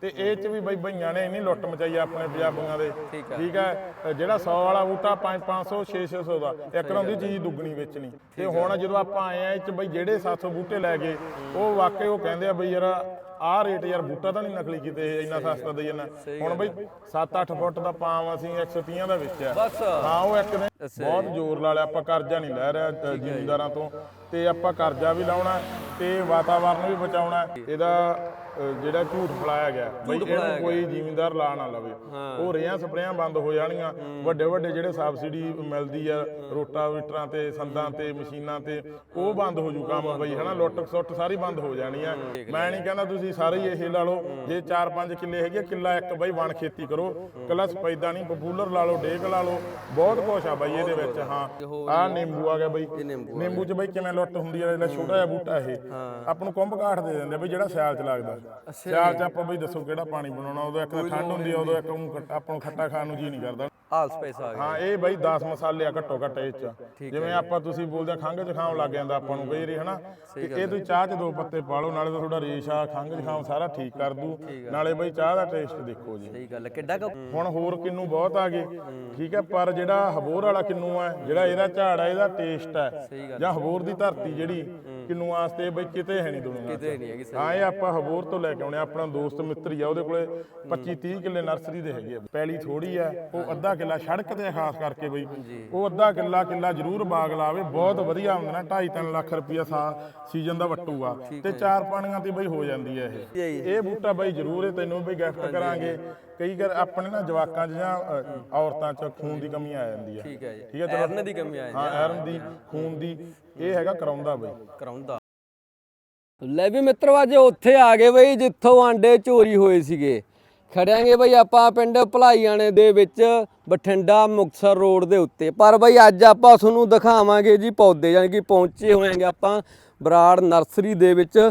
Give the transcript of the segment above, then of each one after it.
ਤੇ ਇਹ ਚ ਵੀ ਬਈ ਬਈਆਂ ਨੇ ਇੰਨੀ ਲੁੱਟ ਮਚਾਈ ਆ ਆਪਣੇ ਪੰਜਾਬੀਆਂ ਦੇ। ਠੀਕ ਆ। ਹੈ ਜਿਹੜਾ 100 ਵਾਲਾ ਬੂਟਾ 5 500 600 ਦਾ ਇੱਕ ਰੋਂ ਦੀ ਚੀਜ਼ ਦੁੱਗਣੀ ਵੇਚਣੀ। ਤੇ ਹੁਣ ਜਦੋਂ ਆਪਾਂ ਆਏ ਆ ਇਹ ਚ ਬਈ ਜਿਹੜੇ 700 ਬੂਟੇ ਲੈ ਗਏ ਉਹ ਵਾਕਈ ਉਹ ਕਹਿੰਦੇ ਆ ਬਈ ਯਾਰ ਆਹ ਰੇਟ ਯਾਰ ਬੂਟਾ ਤਾਂ ਨਹੀਂ ਨਕਲੀ ਕੀਤੇ ਇੰਨਾ ਸਸਤਾ ਦੇਈ ਜਾਂਦਾ। ਹੁਣ ਬਈ 7-8 ਫੁੱਟ ਦਾ ਪਾਮ ਅਸੀਂ 130 ਦਾ ਵੇਚਿਆ। ਹਾਂ ਉਹ ਇੱਕ ਦਿਨ ਬਹੁਤ ਜ਼ੋਰ ਲਾ ਲਿਆ ਆਪਾਂ ਕਰਜ਼ਾ ਨਹੀਂ ਲੈ ਰਿਹਾ ਜ਼ਿਮੀਂਦਾਰਾਂ ਤੋਂ। ਤੇ ਆਪਾਂ ਕਰਜ਼ਾ ਵੀ ਲਾਉਣਾ ਤੇ ਵਾਤਾਵਰਨ ਵੀ ਬਚਾਉਣਾ। ਇਹਦਾ ਜਿਹੜਾ ਝੂਠ ਫਲਾਇਆ ਗਿਆ। ਬਈ ਇਹਨੂੰ ਕੋਈ ਜ਼ਿਮੀਂਦਾਰ ਲਾ ਨਾ ਲਵੇ। ਉਹ ਰੇਹਾਂ ਸਪਰੇਆਂ ਬੰਦ ਹੋ ਜਾਣੀਆਂ। ਵੱਡੇ ਵੱਡੇ ਜਿਹੜੇ ਸਬਸਿਡੀ ਮਿਲਦੀ ਆ ਰੋਟਾਵੇਟਰਾਂ ਤੇ ਸੰਦਾਂ ਤੇ ਮਸ਼ੀਨਾਂ ਤੇ ਉਹ ਬੰਦ ਹੋ ਜੂ ਕੰਮ ਬਈ ਹਨਾ? ਲੁੱਟ ਸੁੱਟ ਸਾਰੀ ਬੰਦ ਹੋ ਜਾਣੀ ਆ। ਮੈਂ ਨਹੀਂ ਕਹਿੰਦਾ ਤੁਸੀਂ ਸਾਰੇ ਹੀ ਇਹ ਲਾ ਲਓ। ਜੇ 4-5 ਕਿੱਲੇ ਹੈਗੇ ਕਿੱਲਾ ਇੱਕ ਬਈ ਵਣ ਖੇਤੀ ਕਰੋ। ਕੱਲਾ ਸਪੈਦਾ ਨਹੀਂ ਪਪੂਲਰ ਲਾ ਲਓ ਡੇਕ ਲਾ ਲਓ। ਬਹੁਤ ਕੁਛ ਆ ਬਈ ਇਹਦੇ ਵਿੱਚ ਹਾਂ। ਆਹ ਨਿੰਬੂ ਆ ਗਿਆ ਬਈ। ਨਿੰਬੂ ਚ ਬਈ ਕਿਵੇਂ ਲੁੱਟ ਹੁੰਦੀ ਆ ਜਿਹੜਾ ਛੋਟਾ ਜਿਹਾ ਬੂਟਾ ਇਹ। ਆਪ ਨੂੰ ਕੁੰਭ ਕਾਠ ਦੇ ਦਿੰਦੇ ਬਈ ਜਿਹੜਾ ਸਿਆਲ ਚ ਲੱਗਦਾ। ਸਿਆਲ ਚ ਆਪਾਂ ਬਈ ਦੱਸੋ ਕਿਹੜਾ ਪਾਣੀ ਬਣਾਉਣਾ? ਉਦੋਂ ਇੱਕ ਤਾਂ ਠੰਡ ਹੁੰਦੀ ਆ, ਉਦੋਂ ਇੱਕ ਨੂੰ ਆਪਾਂ ਨੂੰ ਖੱਟਾ ਖਾਣ ਨੂੰ ਜੀ ਨਹੀਂ ਕਰਦਾ। ਆਲ ਸਪੇਸ ਆ ਗਿਆ। ਹਾਂ ਇਹ ਬਈ 10 ਮਸਾਲੇ ਆ ਘੱਟੋ ਘੱਟ ਇਹ ਚ। ਜਿਵੇਂ ਆਪਾਂ ਤੁਸੀਂ ਬੋਲਦੇ ਆ ਖੰਘ ਜ਼ੁਕਾਮ ਲੱਗ ਜਾਂਦਾ ਆਪਾਂ ਨੂੰ ਕਈ ਵਾਰੀ ਹਨਾ। ਤੇ ਇਹ ਤੁਸੀਂ ਚਾਹ ਚ ਦੋ ਪੱਤੇ ਪਾ ਲਓ ਨਾਲੇ ਤਾਂ ਤੁਹਾਡਾ ਰੇਸ਼ਾ ਖੰਘ ਜ਼ੁਕਾਮ ਸਾਰਾ ਠੀਕ ਕਰ ਦੂ। ਨਾਲੇ ਬਈ ਚਾਹ ਦਾ ਟੇਸਟ ਦੇਖੋ ਜੀ। ਸਹੀ ਗੱਲ। ਕਿੱਡਾ ਕੁ ਹੁਣ ਹੋਰ ਕਿੰਨੂ ਬਹੁਤ ਆ ਗਏ। ਠੀਕ ਹੈ ਪਰ ਜਿਹੜਾ ਹਬੋਰ ਵਾਲਾ ਕਿੰਨੂ ਹੈ ਜਿਹੜਾ ਇਹਦਾ ਝਾੜ ਹੈ ਇਹਦਾ ਟੇਸਟ ਹੈ। ਜਾਂ ਹਬੋਰ ਦੀ ਧਰਤੀ ਜਿਹੜੀ ਕਿੰਨੂ ਵਾਸਤੇ ਬਈ ਕਿਤੇ ਹੈ ਨਹੀਂ ਦੁਨੀਆ ਕਿਤੇ ਨਹੀਂ ਹੈਗੀ ਸਹੀ ਹਾਂ ਇਹ ਆਪਾਂ ਹਬੋਰ ਤੋਂ ਲੈ ਕੇ ਆਉਣੇ ਆ। ਆਪਣਾ ਦੋਸਤ ਮਿੱਤਰ ਹੀ ਆ ਉਹਦੇ ਕੋਲੇ 25 30 ਕਿੱਲੇ ਨਰਸਰੀ ਦੇ ਹੈਗੇ ਆ। ਪੈਲੀ ਥੋੜੀ ਆ ਉਹ ਅੱਧਾ ਕਿੱਲਾ ਸੜਕ ਤੇ ਆ ਖਾਸ ਕਰਕੇ ਬਈ। ਉਹ ਅੱਧਾ ਕਿੱਲਾ ਕਿੱਲਾ ਜ਼ਰੂਰ ਬਾਗ ਲਾਵੇ ਬਹੁਤ ਵਧੀਆ ਹੁੰਦਾ ਨਾ 2.5 3 ਲੱਖ ਰੁਪਇਆ ਸਾ ਸੀਜ਼ਨ ਦਾ ਵੱਟੂ ਆ ਤੇ ਚਾਰ ਪਾਣੀਆਂ ਤੇ ਬਈ ਹੋ ਜਾਂਦੀ ਹੈ ਇਹ। ਇਹ ਬੂਟਾ ਬਈ ਜ਼ਰੂਰ ਤੈਨੂੰ ਬਈ ਗਿਫਟ ਕਰਾਂਗੇ। ਕਈ ਵਾਰ ਆਪਣੇ ਨਾ ਜਵਾਕਾਂ 'ਚ ਜਾਂ ਔਰਤਾਂ 'ਚ ਖੂਨ ਦੀ ਕਮੀ ਆ ਜਾਂਦੀ ਆ ਠੀਕ ਹੈ ਜੀ। ਠੀਕ ਹੈ ਐਰਨ ਦੀ ਕਮੀ ਆ ਹਾਂ। ਐਰਨ ਦੀ ਖੂਨ ਦੀ ਇਹ ਹੈਗਾ ਕਰਾਉਂਦਾ ਬਈ। ਕਰਾਉਂਦਾ। ਲੈ ਵੀ ਮਿੱਤਰੋ ਅੱਜ ਉੱਥੇ ਆ ਗਏ ਬਈ ਜਿੱਥੋਂ ਆਂਡੇ ਚੋਰੀ ਹੋਏ ਸੀਗੇ। ਖੜਿਆਂਗੇ ਬਈ ਆਪਾਂ ਪਿੰਡ ਭਲਾਈਆਣੇ ਦੇ ਵਿੱਚ ਬਠਿੰਡਾ ਮੁਕਤਸਰ ਰੋਡ ਦੇ ਉੱਤੇ। ਪਰ ਬਈ ਅੱਜ ਆਪਾਂ ਤੁਹਾਨੂੰ ਦਿਖਾਵਾਂਗੇ ਜੀ ਪੌਦੇ, ਯਾਨੀ ਕਿ ਪਹੁੰਚੇ ਹੋਏਗੇ ਆਪਾਂ ਬਰਾੜ ਨਰਸਰੀ ਦੇ ਵਿੱਚ।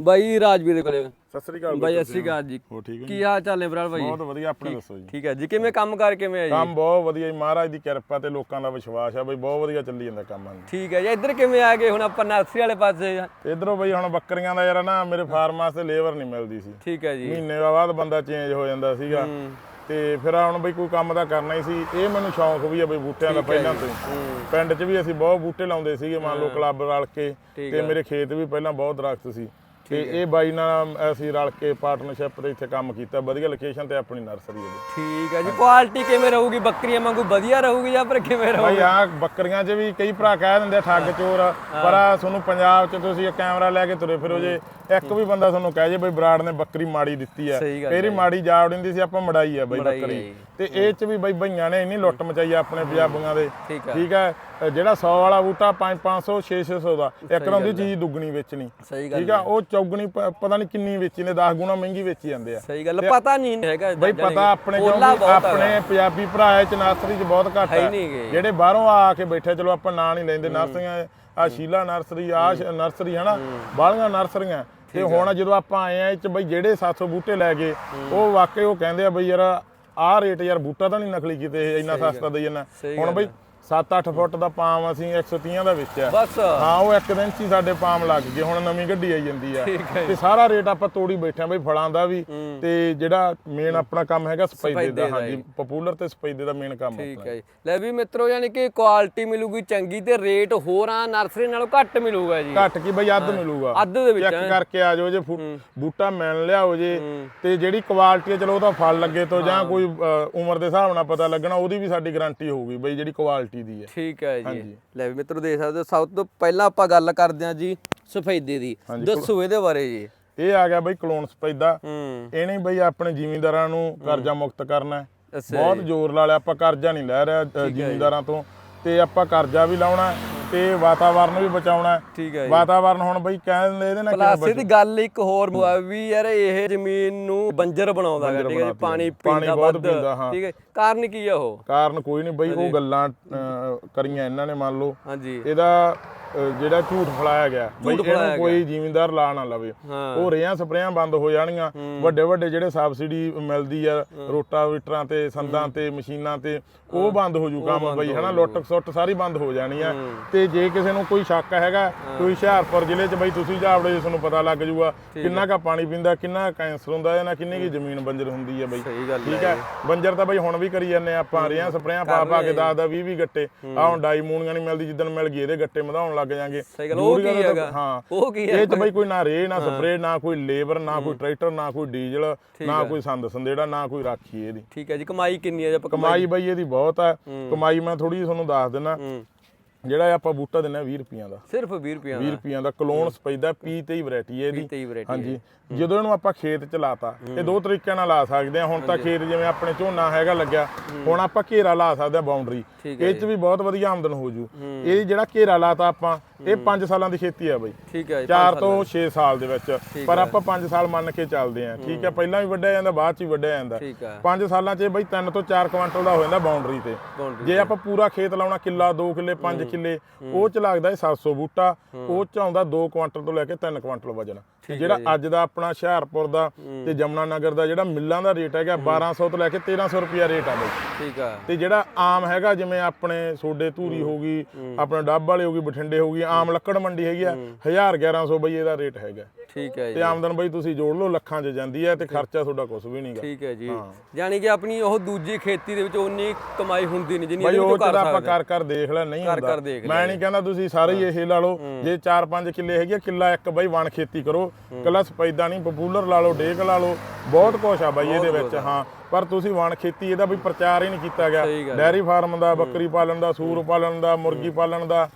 ਬਾਈ ਰਾਜਵੀਰ ਦੇ ਕੋਲੇ। ਸਤਿ ਸ੍ਰੀ ਅਕਾਲ ਬਾਈ ਅਸੀਂ ਗਾ ਜੀ। ਹੋ ਠੀਕ ਹੈ ਕੀ ਹਾਲ ਚਾਲ ਨੇ ਬਰਾੜ ਬਾਈ? ਬਹੁਤ ਵਧੀਆ ਆਪਣੇ ਦੱਸੋ ਜੀ। ਠੀਕ ਹੈ ਜੀ। ਕਿਵੇਂ ਕੰਮ ਕਰ ਕਿਵੇਂ ਆ ਜੀ? ਕੰਮ ਬਹੁਤ ਵਧੀਆ ਜੀ। ਮਹਾਰਾਜ ਦੀ ਕਿਰਪਾ ਤੇ ਲੋਕਾਂ ਦਾ ਵਿਸ਼ਵਾਸ ਆ ਬਈ ਬਹੁਤ ਵਧੀਆ ਚੱਲੀ ਜਾਂਦਾ ਕੰਮ ਹਾਂਜੀ ਠੀਕ ਹੈ ਜੀ। ਇੱਧਰ ਕਿਵੇਂ ਆ ਗਏ? ਹੁਣ ਆਪਾਂ ਨਰਸਰੀ ਵਾਲੇ ਪਾਸੇ ਇਧਰੋਂ ਬਈ ਹੁਣ ਬੱਕਰੀਆਂ ਦਾ ਯਾਰ ਨਾ ਮੇਰੇ ਫਾਰਮ ਵਾਸਤੇ ਲੇਬਰ ਨਹੀਂ ਮਿਲਦੀ ਸੀ। ਠੀਕ ਹੈ ਜੀ। ਮਹੀਨੇ ਬਾਅਦ ਬੰਦਾ ਚੇਂਜ ਹੋ ਜਾਂਦਾ ਸੀਗਾ। ਤੇ ਫਿਰ ਹੁਣ ਬਈ ਕੋਈ ਕੰਮ ਤਾਂ ਕਰਨਾ ਹੀ ਸੀ। ਇਹ ਮੈਨੂੰ ਸ਼ੌਂਕ ਵੀ ਆ ਬਈ ਬੂਟਿਆਂ ਦਾ ਪਹਿਲਾਂ ਤੋਂ ਪਿੰਡ 'ਚ ਵੀ ਅਸੀਂ ਬਹੁਤ ਬੂਟੇ ਲਾਉਂਦੇ ਸੀਗੇ ਮੰਨ ਲਓ ਕਲੱਬ ਰਲ ਕੇ ਤੇ ਮੇਰੇ ਖੇਤ ਵੀ ਪਹਿਲਾਂ ਬਹੁਤ ਦਰਖਤ ਸੀ। ਤੇ ਇਹ ਬਾਈ ਨਾਲ ਅਸੀਂ ਰਲ ਕੇ ਪਾਰਟਨਰਸ਼ਿਪ ਤੇ ਇੱਥੇ ਕੰਮ ਕੀਤਾ। ਵਧੀਆ ਲੋਕੇਸ਼ਨ ਤੇ ਆਪਣੀ ਨਰਸਰੀ ਹੈ ਠੀਕ ਹੈ ਜੀ ਕੁਆਲਿਟੀ ਕਿਵੇਂ ਰਹੂਗੀ? ਬੱਕਰੀਆਂ ਵਾਂਗੂ ਵਧੀਆ ਰਹੂਗੀ ਜਾਂ ਫਿਰ ਕਿਵੇਂ ਰਹੂਗੀ? ਭਾਈ ਆ ਬੱਕਰੀਆਂ 'ਚ ਵੀ ਕਈ ਭਰਾ ਕਹਿ ਦਿੰਦੇ ਠੱਗ ਚੋਰ ਪਰ ਤੁਹਾਨੂੰ ਪੰਜਾਬ 'ਚ ਤੁਸੀਂ ਇਹ ਕੈਮਰਾ ਲੈ ਕੇ ਤੁਰੇ ਫਿਰੋ ਜੇ। ਇੱਕ ਵੀ ਬੰਦਾ ਤੁਹਾਨੂੰ ਕਹਿ ਜੇ ਬਈ ਬਰਾੜ ਨੇ ਬੱਕਰੀ ਮਾੜੀ ਦਿੱਤੀ ਆ। ਗੱਲ ਫੇਰ ਹੀ ਮਾੜੀ ਜਾ ਵੜਿੰਦੀ ਸੀ ਆਪਾਂ ਮੜਾਈ ਆ ਬਈ ਬੱਕਰੀ। ਹੈ। ਤੇ ਇਹ 'ਚ ਵੀ ਬਈ ਬਈਆਂ ਨੇ ਇੰਨੀ ਲੁੱਟ ਮਚਾਈ ਆਪਣੇ ਪੰਜਾਬੀਆਂ ਦੇ। ਠੀਕ ਹੈ। ਜਿਹੜਾ 100 ਵਾਲਾ ਬੂਟਾ 5 500 600 ਦਾ। ਇੱਕ ਰੋਂ ਦੀ ਚੀਜ਼ ਦੁੱਗਣੀ ਵੇਚਣੀ। ਠੀਕ ਆ ਉਹ ਚੌਗਣੀ ਪ- ਪਤਾ ਨਹੀਂ ਕਿੰਨੀ ਵੇਚੀ ਨੇ 10 ਗੁਣਾ ਮਹਿੰਗੀ ਵੇਚੀ ਜਾਂਦੇ ਆ। ਸਹੀ ਗੱਲ ਪਤਾ ਨਹੀਂ ਹੈਗਾ ਬਈ ਜਾਣੀ ਪਤਾ ਆਪਣੇ ਪੋਲਾ ਕਿਉਂਕਿ ਬਹੁਤ ਆਪਣੇ ਪੰਜਾਬੀ ਭਰਾ ਇਹ ਚ ਨਰਸਰੀ ਚ ਬਹੁਤ ਘੱਟ ਹੈ ਹੀ ਹੈ। ਨਹੀਂ ਗੇ। ਜਿਹੜੇ ਬਾਹਰੋਂ ਆ ਕੇ ਬੈਠੇ ਚਲੋ ਆਪਾਂ ਨਾਂ ਨਹੀਂ ਲੈਂਦੇ ਨਰਸਰੀਆਂ ਆ ਸ਼ੀਲਾ ਨਰਸਰੀ ਆ ਨਰਸਰੀ ਹਨਾ? ਬਾਹਲੀਆਂ ਨਰਸਰੀਆਂ ਤੇ ਹੁਣ ਜਦੋਂ ਆਪਾਂ ਆਏ ਆ ਇਹ ਚ ਬਈ ਜਿਹੜੇ 700 ਬੂਟੇ ਲੈ ਗਏ ਉਹ ਵਾਕਈ ਉਹ ਕਹਿੰਦੇ ਆ ਬਈ ਯਾਰ ਆਹ ਰੇਟ ਯਾਰ ਬੂਟਾ ਤਾਂ ਨਹੀਂ ਨਕਲੀ ਕੀਤੇ ਇਹ ਇੰਨਾ ਸਸਤਾ ਦੇਈ ਜਾਂਦਾ। ਸਹੀ ਹੁਣ ਬਈ 7-8 ਫੁੱਟ ਦਾ ਪਾਮ ਅਸੀਂ 130 ਦਾ ਵੇਚਿਆ ਬਸ। ਹਾਂ ਉਹ ਇੱਕ ਦਿਨ 'ਚ ਹੀ ਸਾਡੇ ਪਾਮ ਲੱਗ ਗਏ ਹੁਣ ਨਵੀਂ ਗੱਡੀ ਆਈ ਜਾਂਦੀ ਆ। ਤੇ ਸਾਰਾ ਰੇਟ ਆਪਾਂ ਤੋੜੀ ਬੈਠੇ ਆ ਬਈ ਫਲਾਂ ਦਾ ਵੀ। ਤੇ ਜਿਹੜਾ ਮੇਨ ਆਪਣਾ ਕੰਮ ਹੈਗਾ ਸਪੈਦੇ ਸਫੈਦੇ ਦਾ ਹਾਂਜੀ ਪਪੂਲਰ ਤੇ ਸਪੈਦੇ ਦਾ ਮੇਨ ਕੰਮ ਠੀਕ ਹੈ ਜੀ। ਲੈ ਵੀ ਮਿੱਤਰੋ ਯਾਨੀ ਕਿ ਕੁਆਲਿਟੀ ਮਿਲੂਗੀ ਚੰਗੀ ਤੇ ਰੇਟ ਹੋਰਾਂ ਨਰਸਰੀ ਨਾਲੋਂ ਘੱਟ ਮਿਲੂਗਾ ਜੀ। ਘੱਟ ਕੀ ਬਈ ਅੱਧ ਮਿਲੂਗਾ। ਅੱਧ ਦੇ ਵਿੱਚ ਚੈੱਕ ਕਰਕੇ ਆ ਜਾਓ ਜੇ ਬੂਟਾ ਮਿਲ ਲਿਆ ਹੋ। ਜੇ ਤੇ ਜਿਹੜੀ ਕੁਆਲਿਟੀ ਚਲੋ ਉਹਦਾ ਫਲ ਲੱਗੇ ਤੋਂ ਜਾਂ ਕੋਈ ਉਮਰ ਦੇ ਹਿਸਾਬ ਨਾਲ ਪਤਾ ਲੱਗਣਾ ਉਹਦੀ ਵੀ ਸਾਡੀ ਗਾਰੰਟੀ ਹੋਊਗੀ ਬਈ ਜਿਹੜੀ ਕੁਆਲਿਟੀ ਦੀ ਹੈ। ਠੀਕ ਹੈ ਜੀ। ਲੈ ਵੀ ਮਿੱਤਰੋ ਦੇਖ ਸਕਦੇ ਹੋ ਸਭ ਤੋਂ ਪਹਿਲਾਂ ਆਪਾਂ ਗੱਲ ਕਰਦੇ ਹਾਂ ਜੀ ਸਫੈਦੇ ਦੀ। ਦੱਸੋ ਇਹਦੇ ਬਾਰੇ ਜੀ। ਇਹ ਆ ਗਿਆ ਬਈ ਕਲੋਨ ਸਪੈਦਾ ਹੂੰ। ਇਹਨੇ ਬਈ ਆਪਣੇ ਜ਼ਿਮੀਂਦਾਰਾਂ ਨੂੰ ਕਰਜ਼ਾ ਮੁਕਤ ਕਰਨਾ ਬਹੁਤ ਜ਼ੋਰ ਲਾ ਲਿਆ ਆਪਾਂ ਕਰਜ਼ਾ ਨਹੀਂ ਲੈ ਰਿਹਾ ਜ਼ਿਮੀਂਦਾਰਾਂ ਤੋਂ। ਤੇ ਆਪਾਂ ਕਰਜ਼ਾ ਵੀ ਲਾਉਣਾ ਤੇ ਵਾਤਾਵਰਨ ਵੀ ਬਚਾਉਣਾ। ਠੀਕ ਹੈ ਜੀ। ਵਾਤਾਵਰਨ ਹੁਣ ਬਈ ਕਹਿੰਦੇ ਇਹਦੇ ਨਾਲ ਪਲਾਸ ਦੀ ਗੱਲ ਇੱਕ ਹੋਰ ਵੀ ਯਾਰ ਇਹ ਜ਼ਮੀਨ ਨੂੰ ਬੰਜਰ ਬਣਾਉਂਦਾ ਹੈ ਠੀਕ ਹੈ ਜੀ ਪਾਣੀ ਪੀਂਦਾ ਬਹੁਤ ਵੱਧ। ਠੀਕ ਹੈ ਕਾਰਨ ਕੀ ਆ ਉਹ? ਕਾਰਨ ਕੋਈ ਨਹੀਂ ਬਈ ਉਹ ਗੱਲਾਂ ਅ, ਕਰੀਆਂ ਇਹਨਾਂ ਨੇ ਮੰਨ ਲਓ। ਹਾਂਜੀ। ਇਹਦਾ ਜਿਹੜਾ ਝੂਠ ਫਲਾਇਆ ਗਿਆ ਬਈ ਇਹਨੂੰ ਕੋਈ ਜ਼ਿਮੀਂਦਾਰ ਲਾ ਨਾ ਲਵੇ। ਹਾਂ। ਉਹ ਰੇਹਾਂ ਸਪਰੇਆਂ ਬੰਦ ਹੋ ਜਾਣਗੀਆਂ ਵੱਡੇ ਵੱਡੇ ਜਿਹੜੇ ਸਬਸਿਡੀ ਮਿਲਦੀ ਆ ਰੋਟਾਵੀਟਰਾਂ ਤੇ ਸੰਦਾਂ ਤੇ ਮਸ਼ੀਨਾਂ ਤੇ ਉਹ ਬੰਦ ਹੋ ਜੂ ਕੰਮ ਬਈ ਹਨਾ? ਲੁੱਟ ਸੁੱਟ ਸਾਰੀ ਬੰਦ ਹੋ ਜਾਣੀ ਆ। ਤੇ ਜੇ ਕਿਸੇ ਨੂੰ ਕੋਈ ਸ਼ੱਕ ਹੈਗਾ ਕੋਈ ਹੁਸ਼ਿਆਰਪੁਰ ਜ਼ਿਲ੍ਹੇ 'ਚ ਬਈ ਤੁਸੀਂ ਜਾਵੜੇ ਤੁਹਾਨੂੰ ਪਤਾ ਲੱਗ ਜੂਗਾ ਕਿੰਨਾ ਕਾ ਪਾਣੀ ਪੀਂਦਾ ਕਿੰਨਾ ਕੈਂਸਰ ਹੁੰਦਾ ਜਾਂ ਕਿੰਨੀ ਕੀ ਜ਼ਮੀਨ ਬੰਜਰ ਹੁੰਦੀ ਆ ਬਈ। ਸਹੀ ਗੱਲ ਠੀਕ ਹੈ ਬੰਜਰ ਤਾਂ ਬਈ ਹੁਣ ਵੀ ਕਰੀ ਜਾਂਦੇ ਆ ਆਪਾਂ ਰੇਹਾਂ ਸਪਰੇਆਂ ਪਾ ਪਾ ਕੇ ਦਸ ਦਾ 20 20 ਗੱਟੇ। ਆ ਹੁਣ ਡਾਈ ਮੂਣੀਆਂ ਨਹੀਂ ਮਿਲਦੀ ਜਿੱਦਣ ਮਿਲ ਗਈ ਇਹਦੇ ਗੱਟੇ ਵਧਾਉਣ ਲੱਗ ਜਾਾਂਗੇ। ਸਹੀ ਗੱਲ, ਉਹ ਕੀ ਹੈਗਾ? ਹਾਂ। ਉਹ ਕੀ ਇਹ ਤਾਂ ਬਈ ਕੋਈ ਨਾ ਰੇ ਨਾ ਸਪਰੇ ਨਾ ਕੋਈ ਲੇਬਰ ਨਾ ਕੋਈ ਟਰੈਕਟਰ ਨਾ ਕੋਈ ਡੀਜ਼ਲ ਨਾ ਕੋਈ ਸੰਦ ਸੰਦੇੜਾ ਨਾ ਕੋਈ ਰਾਖੀ ਇਹਦੀ। ਠੀਕ ਹੈ ਜੀ ਕਮਾਈ ਕਿੰਨੀ ਹੈ ਜੇ ਕਮਾਈ ਬਈ ਇਹਦੀ ਬਹੁਤ ਆ ਕਮਾਈ ਮੈਂ ਥੋੜੀ ਜਿਹੀ ਤੁਹਾਨੂੰ ਦੱਸ ਦਿੰਦਾ। ਹੂੰ। ਜਿਹੜਾ ਇਹ ਆਪਾਂ ਬੂਟਾ ਦਿੰਨੇ 20 ਰੁਪਈਆਂ ਦਾ। ਸਿਰਫ 20 ਰੁਪਏ 20 ਰੁਪਈਆਂ ਦਾ ਕਲੋਨ ਸਪੈਦਾ ਪੀ 23 ਵੈਰਾਈਟੀ ਹੈ ਇਹਦੀ। 23 ਵੈਰਾਈਟੀ ਹਾਂਜੀ। ਜਦੋਂ ਇਹਨੂੰ ਆਪਾਂ ਖੇਤ ਚ ਲਾਤਾ ਇਹ ਦੋ ਤਰੀਕਿਆਂ ਨਾਲ ਲਾ ਸਕਦੇ ਆ। ਹੁਣ ਤਾਂ ਖੇਤ ਜਿਵੇਂ ਆਪਣੇ ਝੋਨਾ ਹੈਗਾ ਲੱਗਿਆ ਹੁਣ ਆਪਾਂ ਘੇਰਾ ਲਾ ਸਕਦੇ ਆ ਬਾਉਂਡਰੀ ਇਹ ਚ ਵੀ ਬਹੁਤ ਵਧੀਆ ਆਮਦਨ ਹੋ ਜੂ। ਇਹ ਜਿਹੜਾ ਘੇਰਾ ਲਾਤਾ ਆਪਾਂ ਇਹ 5 ਸਾਲਾਂ ਦੀ ਖੇਤੀ ਆ ਬਈ। ਠੀਕ ਹੈ ਜੀ 4 ਤੋਂ 6 ਸਾਲ ਦੇ ਵਿੱਚ। ਪਰ ਆਪਾਂ 5 ਸਾਲ ਮੰਨ ਕੇ ਚੱਲਦੇ ਆ। ਠੀਕ ਹੈ ਪਹਿਲਾਂ ਵੀ ਵੱਢਿਆ ਜਾਂਦਾ ਬਾਅਦ ਚ ਵੀ ਵੱਢਿਆ ਜਾਂਦਾ। ਠੀਕ ਹੈ। 5 ਸਾਲਾਂ 'ਚ ਬਈ 3 ਤੋਂ 4 ਕੁਇੰਟਲ ਦਾ ਹੋ ਜਾਂਦਾ ਬਾਉਂਡਰੀ ਤੇ। ਜੇ ਆਪਾਂ ਪੂਰਾ ਖੇਤ ਲਾਉਣਾ ਕਿੱਲਾ 2 ਕਿੱਲੇ 5 ਕਿੱਲੇ ਉਹ ਚ ਲੱਗਦਾ ਇਹ 700 ਬੂਟਾ ਉਹ ਚ ਆਉਂਦਾ 2 ਕੁਇੰਟਲ ਤੋਂ ਲੈ ਕੇ 3 ਕੁਇੰਟਲ ਵਜਨ। ਜਿਹੜਾ ਅੱਜ ਦਾ ਆਪਣਾ ਹੁਸ਼ਿਆਰਪੁਰ ਦਾ ਤੇ ਜਮਨਾ ਨਗਰ ਦਾ ਜਿਹੜਾ ਮਿੱਲਾਂ ਦਾ ਰੇਟ ਹੈਗਾ 1200 ਤੋਂ ਲੈ ਕੇ 1300 ਰੁਪਿਆ ਰੇਟ ਆ ਬਈ। ਠੀਕ ਹੈ ਤੇ ਜਿਹੜਾ ਆਮ ਹੈਗਾ ਜਿਵੇਂ ਆਪਣੇ ਸੋਡੇ ਧੂਰੀ ਹੋ। ਗਈ ਆਪਣੇ ਡੱਬ ਵਾਲੇ ਹੋ ਗਈ ਬਠਿੰਡੇ ਹੋ ਗਈ ਆਮ ਲੱਕੜ ਮੰਡੀ ਹੈਗੀ ਆ 1000 1100 ਬਈ ਇਹਦਾ ਰੇਟ ਹੈਗਾ। ਠੀਕ ਹੈ ਜੀ। ਤੇ ਆਮਦਨ ਬਈ ਤੁਸੀਂ ਜੋੜ ਲਓ ਲੱਖਾਂ 'ਚ ਜਾਂਦੀ ਹੈ ਤੇ ਖਰਚਾ ਤੁਹਾਡਾ ਕੁਝ ਵੀ ਨਹੀਂਗਾ ਠੀਕ ਹੈ ਜੀ। ਯਾਨੀ ਕਿ ਆਪਣੀ ਉਹ ਦੂਜੀ ਖੇਤੀ ਦੇ ਵਿੱਚ ਉਨੀ ਕਮਾਈ ਹੁੰਦੀ ਨਹੀਂ ਜਿੰਨੀ ਇਹਦੇ ਵਿੱਚੋਂ ਕਰ ਤਾਂ ਆਪਾਂ ਸਕਦੇ। ਕਰ ਕਰ ਦੇਖ ਲੈ ਨਹੀਂ ਕਰ ਹੁੰਦਾ। ਕਰ ਦੇਖ ਮੈਂ ਨਹੀਂ ਕਹਿੰਦਾ ਤੁਸੀਂ ਸਾਰੇ ਹੀ ਇਹ ਲਾ ਲਓ। ਜੇ 4-5 ਕਿੱਲੇ ਹੈਗੇ ਕਿੱਲਾ ਇੱਕ ਬਈ ਵਣ ਖੇਤੀ ਕਰੋ। ਕੱਲਾ ਸਪੈਦਾ ਨਹੀਂ ਪਪੂਲਰ ਲਾ ਲਓ ਡੇਕ ਲਾ ਲਓ। ਬਹੁਤ ਕੁਛ ਆ ਬਾਈ ਇਹਦੇ ਵਿੱਚ ਹਾਂ। ਪਰ ਤੁਸੀਂ ਵਣ ਖੇਤੀ ਇਹਦਾ ਵੀ ਪ੍ਰਚਾਰ ਹੀ ਨਹੀਂ ਕੀਤਾ ਗਿਆ। ਡੈਰੀ ਫਾਰਮ ਦਾ ਬੱਕਰੀ ਪਾਲਣ ਦਾ ਸੂਰ ਪਾਲਣ ਦਾ ਮੁਰਗੀ ਪਾਲਣ ਦਾ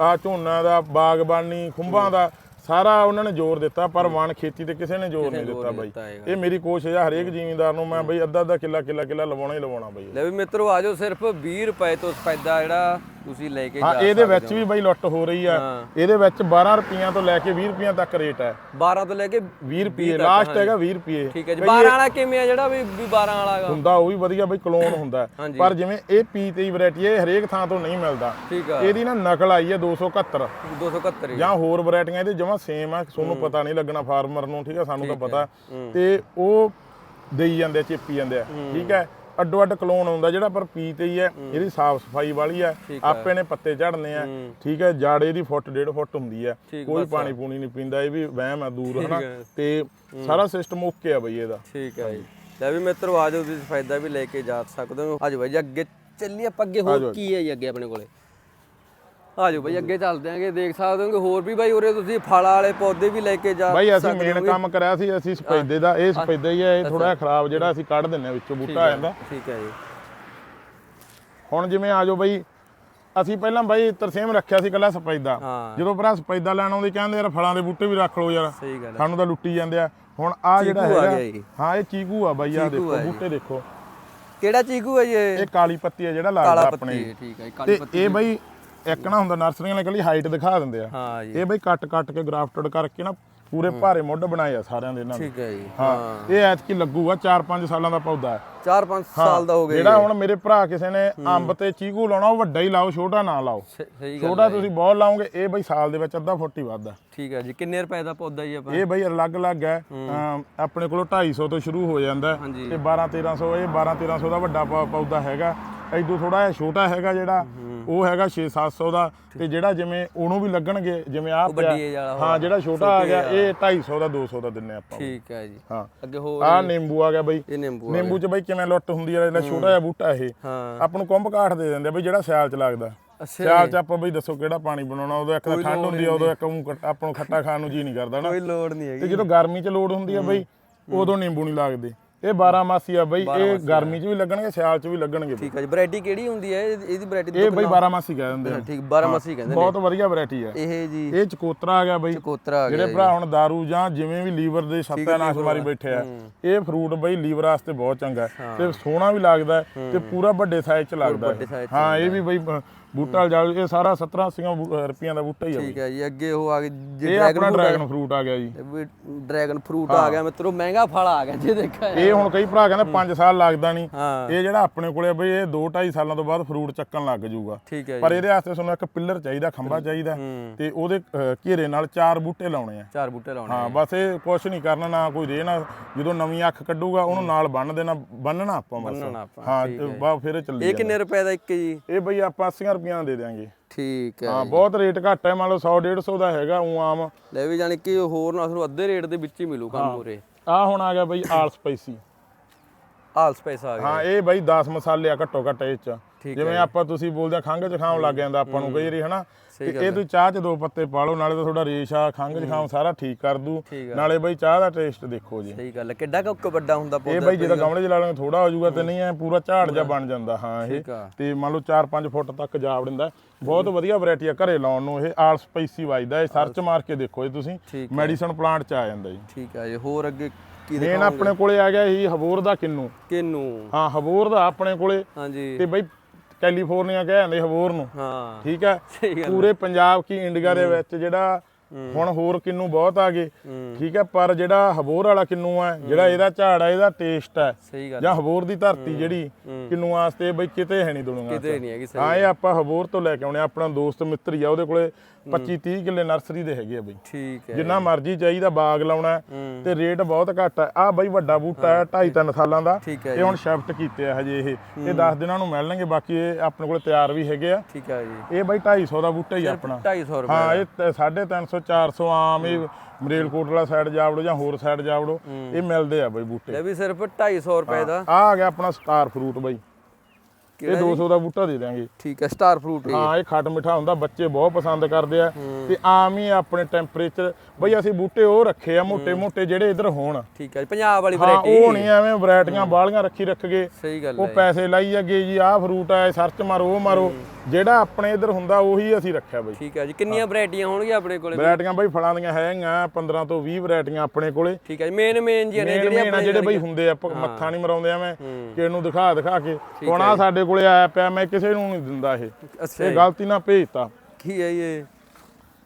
ਆ ਝੋਨਾ ਦਾ ਬਾਗਬਾਨੀ ਖੁੰਭਾਂ ਦਾ ਸਾਰਾ ਉਹਨਾਂ ਨੇ ਜ਼ੋਰ ਦਿੱਤਾ ਪਰ ਵਣ ਖੇਤੀ ਤੇ ਕਿਸੇ ਨੇ ਜ਼ੋਰ ਨਹੀਂ ਦਿੱਤਾ ਬਾਈ। ਇਹ ਮੇਰੀ ਕੋਸ਼ਿਸ਼ ਆ ਹਰੇਕ ਜ਼ਿਮੀਂਦਾਰ ਨੂੰ ਮੈਂ ਬਈ ਅੱਧਾ ਅੱਧਾ ਕਿੱਲਾ ਕਿੱਲਾ ਕਿੱਲਾ ਲਵਾਉਣਾ ਹੀ ਲਵਾਉਣਾ ਬਈ। ਲੈ ਵੀ ਮਿੱਤਰੋ ਆਜੋ ਸਿਰਫ 20 ਰੁਪਏ ਤੋਂ ਸਪੈਦਾ ਜਿਹੜਾ ਤੁਸੀਂ ਲੈ ਕੇ ਹਾਂ ਜਾ ਇਹਦੇ ਵਿੱਚ ਵੀ ਬਈ ਲੁੱਟ ਹੋ ਰਹੀ ਆ। ਹਾਂ। ਇਹਦੇ ਵਿੱਚ 12 ਰੁਪਈਆਂ ਤੋਂ ਲੈ ਕੇ 20 ਰੁਪਈਆਂ ਤੱਕ ਰੇਟ ਹੈ। 12 ਤੋਂ ਲੈ ਕੇ 20 ਰੁਪਏ ਲਾਸਟ ਹੈਗਾ 20 ਰੁਪਏ ਠੀਕ ਹੈ ਜੀ। 12 ਵਾਲਾ ਕਿਵੇਂ ਆ ਜਿਹੜਾ ਵੀ ਵੀ 12 ਵਾਲਾ ਹੈਗਾ? ਹੁੰਦਾ ਉਹ ਵੀ ਵਧੀਆ ਬਈ ਕਲੋਨ ਹੁੰਦਾ। ਪਰ ਜਿਵੇਂ ਇਹ ਪੀ ਤੇ ਵੈਰਾਈਟੀ ਇਹ ਹਰੇਕ ਥਾਂ ਤੋਂ ਨਹੀਂ ਮਿਲਦਾ। ਇਹਦੀ ਨਾ ਨਕਲ ਆਈ ਹੈ 271 271 ਜਾਂ ਹੋਰ ਵੈਰਾਈਟੀਆਂ ਇਹਦੇ ਜਮਾ ਸੇਮ ਆ ਤੁਹਾਨੂੰ ਪਤਾ ਨਹੀਂ ਲੱਗਣਾ ਫਾਰਮਰ ਨੂੰ ਠੀਕ ਆ ਸਾਨੂੰ ਤਾਂ ਪਤਾ। ਤੇ ਉਹ ਦੇਈ ਜਾਂਦੇ ਚਿੱਪੀ ਜਾਂਦੇ ਆ। ਠੀਕ ਹੈ। ਅੱਡੋ ਅੱਡ ਕਲੋਨ ਹੁੰਦਾ ਜਿਹੜਾ ਪਰ ਪੀ ਤੇ ਹੀ ਹੈ। ਇਹਦੀ ਸਾਫ਼ ਸਫ਼ਾਈ ਵਾਲੀ ਆ ਆਪੇ ਨੇ ਪੱਤੇ ਝੜਨੇ ਆ ਠੀਕ ਹੈ ਜਾੜੇ ਦੀ ਫੁੱਟ ਡੇਢ ਫੁੱਟ ਹੁੰਦੀ ਠੀਕ, ਕੋਈ ਪਾਣੀ ਪੂਣੀ ਨਹੀਂ ਪੀਂਦਾ ਇਹ ਵੀ ਵਹਿਮ ਆ ਦੂਰ ਹਨਾ। ਹੈ। ਤੇ ਸਾਰਾ ਸਿਸਟਮ ਓਕੇ ਆ ਬਈ ਇਹਦਾ। ਠੀਕ ਹੈ ਜੀ। ਲੈ ਵੀ ਮਿੱਤਰੋ ਆਜੋ ਤੁਸੀਂ ਫਾਇਦਾ ਵੀ ਲੈ ਕੇ ਜਾ ਸਕਦੇ ਹੋ। ਆਜੋ ਬਾਈ ਅੱਗੇ ਚੱਲੀਏ ਆਪਾਂ ਅੱਗੇ ਹੋਰ ਕੀ ਹੈ ਜੀ ਅੱਗੇ ਆਪਣੇ ਕੋਲੇ? ਆਜੋ ਬਾਈ ਅੱਗੇ ਚੱਲਦੇ ਆਂਗੇ ਦੇਖ ਸਕਦੇ ਹੋ ਕਿ ਹੋਰ ਵੀ ਬਾਈ ਉਰੇ ਤੁਸੀਂ ਫਲਾਂ ਵਾਲੇ ਪੌਦੇ ਵੀ ਲੈ ਕੇ ਜਾ ਬਾਈ ਅਸੀਂ ਮੇਨ ਕੰਮ ਕਰਿਆ ਸੀ ਅਸੀਂ ਸਫੈਦੇ ਦਾ ਇਹ ਸਫੈਦਾ ਹੀ ਹੈ ਇਹ ਥੋੜਾ ਖਰਾਬ ਜਿਹੜਾ ਅਸੀਂ ਕੱਢ ਦਿੰਨੇ ਆ ਵਿੱਚੋਂ ਬੂਟਾ ਆ ਜਾਂਦਾ ਠੀਕ ਹੈ ਜੀ। ਹੁਣ ਜਿਵੇਂ ਆਜੋ ਬਈ ਅਸੀਂ ਪਹਿਲਾਂ ਬਾਈ ਤਰਸੇਮ ਰੱਖਿਆ ਸੀ ਕੱਲਾ ਸਫੈਦਾ। ਹਾਂ। ਜਦੋਂ ਭਰਾ ਸਫੈਦਾ ਲੈਣ ਆਉਂਦੇ ਕਹਿੰਦੇ ਯਾਰ ਫਲਾਂ ਦੇ ਬੂਟੇ ਵੀ ਰੱਖ ਲਓ ਯਾਰ। ਸਹੀ ਗੱਲ ਹੈ ਸਾਨੂੰ ਤਾਂ ਲੁੱਟੀ ਜਾਂਦੇ ਆ। ਹੁਣ ਆ ਜਿਹੜਾ ਚੀਕੂ ਆ ਹੈਗਾ। ਹਾਂ ਇਹ ਚੀਕੂ ਆ ਬਾਈ ਆ ਚੀਕੂ ਦੇਖੋ ਆ। ਬੂਟੇ ਦੇਖੋ। ਕਿਹੜਾ ਚੀਕੂ ਹੈ ਜੀ ਇਹ? ਇਹ ਕਾਲੀ ਪੱਤੀ ਆ ਜਿਹੜਾ ਕਾਲਾ ਲੱਗਦਾ ਆਪਣੇ। ਪੱਤੀ ਠੀਕ ਹੈ ਜੀ, ਕਾਲੀ ਤੇ ਇਹ ਬਾਈ ਇੱਕ ਨਾ ਹੁੰਦਾ ਨਰਸਰੀਆਂ ਵਾਲੇ ਕੱਲੀ ਹਾਈਟ ਦਿਖਾ ਦਿੰਦੇ ਆ। ਹਾਂ ਜੀ। ਇਹ ਬਾਈ ਕੱਟ ਕੱਟ ਕੇ ਗ੍ਰਾਫਟਡ ਕਰਕੇ ਨਾ ਪੂਰੇ ਭਾਰੇ ਮੁੱਢ ਬਣਾਏ ਆ ਸਾਰਿਆਂ ਦੇ ਇਹਨਾਂ ਠੀਕ ਹੈ ਜੀ ਹਾਂ ਇਹ ਐਤਕੀ ਲੱਗੂਗਾ 4-5 ਸਾਲਾਂ ਦਾ ਪੌਦਾ ਹੈ। 4-5 ਸਾਲ ਦਾ ਹੋ ਗਿਆ ਜਿਹੜਾ ਹੁਣ ਮੇਰੇ ਭਰਾ ਕਿਸੇ ਨੇ ਅੰਬ ਤੇ ਚੀਕੂ ਲਾਉਣਾ ਉਹ ਵੱਡਾ ਹੀ ਲਾਓ ਛੋਟਾ ਨਾ ਲਾਓ। ਛੋਟਾ ਤੁਸੀਂ ਬਹੁਤ ਲਾਓਗੇ ਇਹ ਬਈ ਸਾਲ ਦੇ ਵਿੱਚ ਅੱਧਾ ਫੁੱਟ ਹੀ ਵੱਧਦਾ ਠੀਕ ਹੈ ਜੀ ਕਿੰਨੇ ਰੁਪਏ ਦਾ ਪੌਦਾ ਜੀ ਆਪਾਂ ਇਹ ਬਈ ਅਲੱਗ-ਅਲੱਗ ਹੈ। ਆਪਣੇ ਕੋਲੋਂ 250 ਤੋਂ ਸ਼ੁਰੂ ਹੋ ਜਾਂਦਾ। ਤੇ 12-1300 ਇਹ 12-1300 ਦਾ ਵੱਡਾ ਪੌਦਾ ਹੈਗਾ। ਐਦੋਂ ਥੋੜਾ ਜਿਹਾ ਛੋਟਾ ਹੈਗਾ ਜਿਹੜਾ। ਉਹ ਹੈਗਾ 6-700 ਦਾ ਤੇ ਜਿਹੜਾ ਜਿਵੇਂ ਉਹਨੂੰ ਵੀ ਲੱਗਣਗੇ ਜਿਵੇਂ ਆਹ ਪਿਆ ਹਾਂ ਜਿਹੜਾ ਛੋਟਾ ਆ ਗਿਆ ਇਹ 250 ਦਾ 200 ਦਾ ਦਿੰਨੇ ਆਪਾਂ ਠੀਕ ਹੈ ਜੀ। ਹਾਂ। ਅੱਗੇ ਹੋਰ ਆਹ ਨਿੰਬੂ ਆ ਗਿਆ ਬਈ। ਇਹ ਨਿੰਬੂ ਆ ਨਿੰਬੂ ਚ ਬਈ ਕਿਵੇਂ ਲੁੱਟ ਹੁੰਦੀ ਹੈ ਜਿਹੜਾ ਛੋਟਾ ਜਿਹਾ ਬੂਟਾ ਇਹ। ਹਾਂ। ਆਪਾਂ ਨੂੰ ਕੁੰਭ ਕਾਠ ਦੇ ਦਿੰਦੇ ਆ ਬਈ ਜਿਹੜਾ ਸਿਆਲ ਚ ਲੱਗਦਾ। ਸਿਆਲ ਚ ਆਪਾਂ ਬਈ ਦੱਸੋ ਕਿਹੜਾ ਪਾਣੀ ਬਣਾਉਣਾ ਉਦੋਂ ਇੱਕ ਤਾਂ ਠੰਡ ਹੁੰਦੀ ਆ ਉਦੋਂ ਇੱਕ ਆਪਾਂ ਨੂੰ ਖੱਟਾ ਖਾਣ ਨੂੰ ਜੀ ਨਹੀਂ ਕਰਦਾ ਨਾ। ਕੋਈ ਲੋੜ ਨਹੀਂ ਤੇ ਹੈਗੀ ਜਦੋਂ ਗਰਮੀ ਚ ਲੋੜ ਹੁੰਦੀ ਆ ਬਈ ਉਦੋਂ ਨਿੰਬੂ ਨਹੀਂ ਲੱਗਦੇ। ਇਹ 12 ਮਾਸੀ ਆ ਬਈ ਇਹ ਗਰਮੀ ਚ ਵੀ ਲੱਗਣਗੇ ਸਿਆਲ ਚ ਵੀ ਲੱਗਣਗੇ। ਠੀਕ ਹੈ ਜੀ ਵੈਰਾਈਟੀ ਕਿਹੜੀ ਹੁੰਦੀ ਹੈ? ਇਹ- ਇਹਦੀ ਵੈਰਾਈਟੀ ਇਹ ਬਈ 12 ਮਾਸੀ ਕਹਿ ਦਿੰਦੇ ਆ। ਠੀਕ 12 ਮਸੀ ਕਹਿੰਦੇ ਨੇ। ਬਹੁਤ ਵਧੀਆ ਵੈਰਾਈਟੀ ਆ। ਇਹ ਜੀ ਇਹ ਚਕੋਤਰਾ ਆ ਗਿਆ ਬਈ। ਕੋਤਰਾ ਆ ਗਿਆ ਜਿਹੜੇ ਭਰਾ ਹੁਣ दारू ਜਾਂ ਜਿਵੇਂ ਵੀ ਲੀਵਰ ਦੇ ਸੱਤਿਆਨਾਸ਼ ਮਾਰੀ ਬੈਠੇ ਆ ਇਹ ਫਰੂਟ ਬਈ ਲੀਵਰ ਵਾਸਤੇ ਬਹੁਤ ਚੰਗਾ ਤੇ ਸੋਹਣਾ ਵੀ ਲੱਗਦਾ ਤੇ ਪੂਰਾ ਵੱਡੇ ਸਾਈਜ਼ ਚ ਲੱਗਦਾ ਹਾਂ। ਇਹ ਵੀ ਬਈ ਬੂਟਾ ਜਾਲ ਇਹ ਸਾਰਾ 17 80 ਰੁਪਈਆਂ ਦਾ ਬੂਟਾ ਹੀ ਆ ਠੀਕ ਹੈ ਜੀ ਅੱਗੇ ਉਹ ਆ ਗਏ ਜੇ ਇਹ ਆਪਣਾ ਡਰੈਗਨ ਫਰੂਟ ਆ ਗਿਆ ਜੀ। ਡਰੈਗਨ ਫਰੂਟ ਆ ਗਿਆ ਮਿੱਤਰੋ ਮਹਿੰਗਾ ਫਲ ਆ ਗਿਆ ਜੇ ਦੇਖਿਆ। ਇਹ ਹੁਣ ਕਈ ਭਰਾ ਕਹਿੰਦੇ 5 ਸਾਲ ਲੱਗਦਾ ਨਹੀਂ ਇਹ ਜਿਹੜਾ ਆਪਣੇ ਕੋਲੇ ਬਈ ਇਹ 2 2.5 ਸਾਲਾਂ ਤੋਂ ਬਾਅਦ ਫਰੂਟ ਚੱਕਣ ਲੱਗ ਜਾਊਗਾ। ਠੀਕ ਹੈ ਪਰ ਇਹਦੇ ਵਾਸਤੇ ਤੁਹਾਨੂੰ ਇੱਕ ਪਿੱਲਰ ਚਾਹੀਦਾ ਖੰਭਾ ਚਾਹੀਦਾ। ਤੇ ਉਹਦੇ ਘੇਰੇ ਨਾਲ ਚਾਰ ਬੂਟੇ ਲਾਉਣੇ ਆ। ਚਾਰ ਬੂਟੇ ਲਾਉਣੇ ਹਾਂ ਬਸ ਇਹ ਕੁਛ ਨਹੀਂ ਕਰਨਾ ਨਾ ਕੋਈ ਰੇ ਨਾ ਜਦੋਂ ਨਵੀਂ ਅੱਖ ਕੱਢੂਗਾ ਉਹਨੂੰ ਨਾਲ ਬੰਨ ਦੇਣਾ ਬੰਨਣਾ ਆਪਾਂ ਬਸ। ਬੰਨਣਾ ਆਪਾਂ, ਹਾਂ ਬਾ ਫਿਰ ਚੱਲੀ ਇਹ ਕਿੰਨੇ ਰੁਪਏ ਦਾ ਇੱਕ ਜੀ? ਇਹ ਬਈ ਆਪਾਂ 80 ਰੁਪਈਆਂ ਦਾ ਦੇ ਦਿਆਂਗੇ। ਠੀਕ ਹੈ ਹਾਂ ਬਹੁਤ ਰੇਟ ਘੱਟ ਹੈ ਮੰਨ ਲਓ 100 150 ਦਾ ਹੈਗਾ ਉਹ ਆਮ। ਲੈ ਵੀ ਜਾਣੀ ਕਿ ਹੋਰ ਨਾ ਤੁਹਾਨੂੰ ਅੱਧੇ ਰੇਟ ਦੇ ਵਿੱਚ ਹੀ ਮਿਲੂ ਕੰਮ ਪੂਰੇ। ਆ ਹੁਣ ਆ ਗਿਆ ਬਈ ਆਲ ਸਪਾਈਸੀ। ਆਲ ਸਪਾਈਸ ਆ ਗਿਆ। ਹਾਂ ਇਹ ਬਈ 10 ਮਸਾਲੇ ਆ ਘੱਟੋ ਘੱਟ ਇਹ ਚ। ਜਿਵੇਂ ਆਪਾਂ ਤੁਸੀਂ ਬੋਲਦੇ ਆ ਖੰਘ ਜ਼ੁਕਾਮ ਲੱਗ ਜਾਂਦਾ ਆਪਾਂ ਨੂੰ ਕਈ ਵਾਰੀ ਹਨਾ? ਤੇ ਇਹ ਤੁਸੀਂ ਚਾਹ ਚ ਦੋ ਪੱਤੇ ਪਾ ਲਓ ਨਾਲੇ ਤਾਂ ਤੁਹਾਡਾ ਰੇਸ਼ਾ ਖੰਘ ਜ਼ੁਕਾਮ ਸਾਰਾ ਠੀਕ ਕਰ ਦੂ। ਆ। ਨਾਲੇ ਬਈ ਚਾਹ ਦਾ ਟੇਸਟ ਦੇਖੋ ਜੀ। ਸਹੀ ਗੱਲ ਕਿੱਡਾ ਕੁ ਵੱਡਾ ਹੁੰਦਾ ਇਹ ਪੌਦਾ ਬਈ ਜਦੋਂ ਗਮਲੇ 'ਚ ਲਾ ਲਾਂਗੇ ਥੋੜਾ ਹੋ ਜਾਊਗਾ ਤੇ ਨਹੀਂ ਐ ਪੂਰਾ ਝਾੜ ਜਾ ਬਣ ਜਾਂਦਾ ਹਾਂ ਇਹ। ਆ। ਤੇ ਮੰਨ ਲਓ 4-5 ਫੁੱਟ ਤੱਕ ਜਾ ਵੜਿੰਦਾ ਬਹੁਤ ਵਧੀਆ ਵੈਰਾਈਟੀ ਆ ਘਰੇ ਲਾਉਣ ਨੂੰ ਇਹ ਆਲ ਸਪਾਈਸੀ ਵੱਜਦਾ ਇਹ ਸਰਚ ਮਾਰ ਕੇ ਦੇਖੋ ਜੀ ਤੁਸੀਂ। ਮੈਡੀਸਨ ਪਲਾਂਟ 'ਚ ਆ ਜਾਂਦਾ ਜੀ। ਠੀਕ ਹੈ ਜੀ। ਹੋਰ ਅੱਗੇ ਕੀ ਆਪਣੇ ਕੋਲੇ ਆ ਗਿਆ ਇਹ ਹਬੋਰ ਦਾ ਕਿੰਨੂ। ਕਿੰਨੂ। ਹਾਂ ਹਬੋਰ ਦਾ ਆਪਣੇ ਕੋਲੇ। ਹਾਂਜੀ। ਤੇ ਬਈ ਕੈਲੀਫੋਰਨੀਆ ਕਹਿ ਜਾਂਦੇ ਹਬੋਰ ਨੂੰ। ਹਾਂ। ਠੀਕ ਹੈ ਪੂਰੇ ਪੰਜਾਬ ਕੀ ਇੰਡੀਆ ਦੇ ਵਿੱਚ ਜਿਹੜਾ ਹੁਣ ਹੋਰ ਕਿੰਨੂ ਬਹੁਤ ਆ ਗਏ। ਠੀਕ ਹੈ ਪਰ ਜਿਹੜਾ ਹਬੋਰ ਵਾਲਾ ਕਿੰਨੂ ਆ ਜਿਹੜਾ ਇਹਦਾ ਝਾੜ ਆ ਇਹਦਾ ਟੇਸਟ ਗੱਲ ਜਾਂ ਹਬੋਰ ਦੀ ਧਰਤੀ ਜਿਹੜੀ ਕਿੰਨੂ ਵਾਸਤੇ ਬਈ ਕਿਤੇ ਹੈ ਨਹੀਂ ਦੁਨੀਆ ਕਿਤੇ ਨਹੀਂ ਹੈਗੀ ਸਹੀ ਹਾਂ ਇਹ ਆਪਾਂ ਹਬੋਰ ਤੋਂ ਲੈ ਕੇ ਆਉਣੇ ਆ, ਆਪਣਾ ਦੋਸਤ ਮਿੱਤਰ ਹੀ ਆ ਉਹਦੇ ਕੋਲੇ 25 30 ਕਿੱਲੇ ਨਰਸਰੀ ਦੇ ਹੈਗੇ ਆ ਬਈ। ਠੀਕ ਹੈ। ਜਿੰਨਾ ਮਰਜ਼ੀ ਚਾਹੀਦਾ ਬਾਗ ਲਾਉਣਾ ਤੇ ਰੇਟ ਬਹੁਤ ਘੱਟ ਹੈ। ਆ ਬਈ ਵੱਡਾ ਬੂਟਾ ਹੈ 2.5 3 ਸਾਲਾਂ ਦਾ। ਇਹ ਹੁਣ ਸ਼ਿਫਟ ਕੀਤੇ ਆ ਹਜੇ ਇਹ। ਇਹ 10 ਦਿਨਾਂ ਨੂੰ ਮਿਲਣਗੇ ਬਾਕੀ ਇਹ ਆਪਣੇ ਕੋਲੇ ਤਿਆਰ ਵੀ ਹੈਗੇ ਆ। ਠੀਕ ਹੈ ਜੀ। ਇਹ ਬਈ 250 ਦਾ ਬੂਟਾ ਹੀ ਆ ਆਪਣਾ। 250 ਰੁਪਏ ਹਾਂ ਇਹ 350 400 ਆਮ ਇਹ ਮਰੇਲਕੋਟ ਵਾਲਾ ਸਾਈਡ ਜਾਵੜੋ ਜਾਂ ਹੋਰ ਸਾਈਡ ਜਾਵੜੋ ਇਹ ਮਿਲਦੇ ਆ ਬਈ ਬੂਟੇ। ਇਹ ਵੀ ਸਿਰਫ 250 ਰੁਪਏ ਦਾ। ਆ ਆ ਗਿਆ ਆਪਣਾ ਸਟਾਰ ਫਰੂਟ ਬਈ। ਇਹ 200 ਦਾ ਬੂਟਾ ਦੇ ਦਾਂਗੇ ਠੀਕ ਹੈ ਸਟਾਰ ਫਰੂਟ ਇਹ ਹਾਂ ਇਹ ਖੱਟ ਮਿੱਠਾ ਹੁੰਦਾ ਬੱਚੇ ਬਹੁਤ ਪਸੰਦ ਕਰਦੇ ਆ। ਤੇ ਆਮ ਹੀ ਆਪਣੇ ਟੈਂਪਰੇਚਰ ਬਈ ਅਸੀਂ ਬੂਟੇ ਉਹ ਰੱਖੇ ਆ ਮੋٹے ਮੋٹے ਜਿਹੜੇ ਇਧਰ ਹੋਣ। ਠੀਕ ਹੈ ਪੰਜਾਬ ਵਾਲੀ ਵੈਰਾਈਟੀ ਹਾਂ ਉਹ ਨਹੀਂ ਐਵੇਂ ਵੈਰਾਈਟੀਆਂ ਵਾਲੀਆਂ ਰੱਖੀ ਰੱਖ ਗਏ ਉਹ ਪੈਸੇ ਲਾਈ ਅੱਗੇ ਜੀ ਆਹ ਫਰੂਟ ਆ ਸਰਚ ਮਾਰੋ ਉਹ ਮਾਰੋ। ਜਿਹੜਾ ਆਪਣੇ ਇਧਰ ਹੁੰਦਾ ਉਹੀ ਅਸੀਂ ਰੱਖਿਆ ਬਈ। ਠੀਕ ਹੈ ਜੀ। ਕਿੰਨੀਆਂ ਵੈਰਾਈਟੀਆਂ ਹੋਣਗੀਆਂ ਆਪਣੇ ਕੋਲੇ? ਵੈਰਾਈਟੀਆਂ ਬਈ ਫਲਾਂ ਦੀਆਂ ਹੈਗੀਆਂ 15 ਤੋਂ 20 ਵੈਰਾਈਟੀਆਂ ਆਪਣੇ ਕੋਲੇ। ਠੀਕ ਹੈ ਜੀ। ਮੇਨ ਮੇਨ ਜੀ ਨੇ ਜਿਹੜੇ ਮੇਨ ਆ ਜਿਹੜੇ ਬਈ ਹੁੰਦੇ ਆ ਮੱਥਾ ਨਹੀਂ ਮਰਾਉਂਦੇ ਐਵੇਂ। ਕਿ ਇਹਨੂੰ ਦਿਖਾ ਦਿਖਾ ਕੇ। ਹੁਣ ਆ ਸਾਡੇ ਕੋਲੇ ਆਇਆ ਪਿਆ ਮੈਂ ਕਿਸੇ ਨੂੰ ਨਹੀਂ ਦਿੰਦਾ ਇਹ। ਇਹ। ਗਲਤੀ ਨਾਲ ਭੇਜਤਾ। ਕੀ ਹੈ ਇਹ?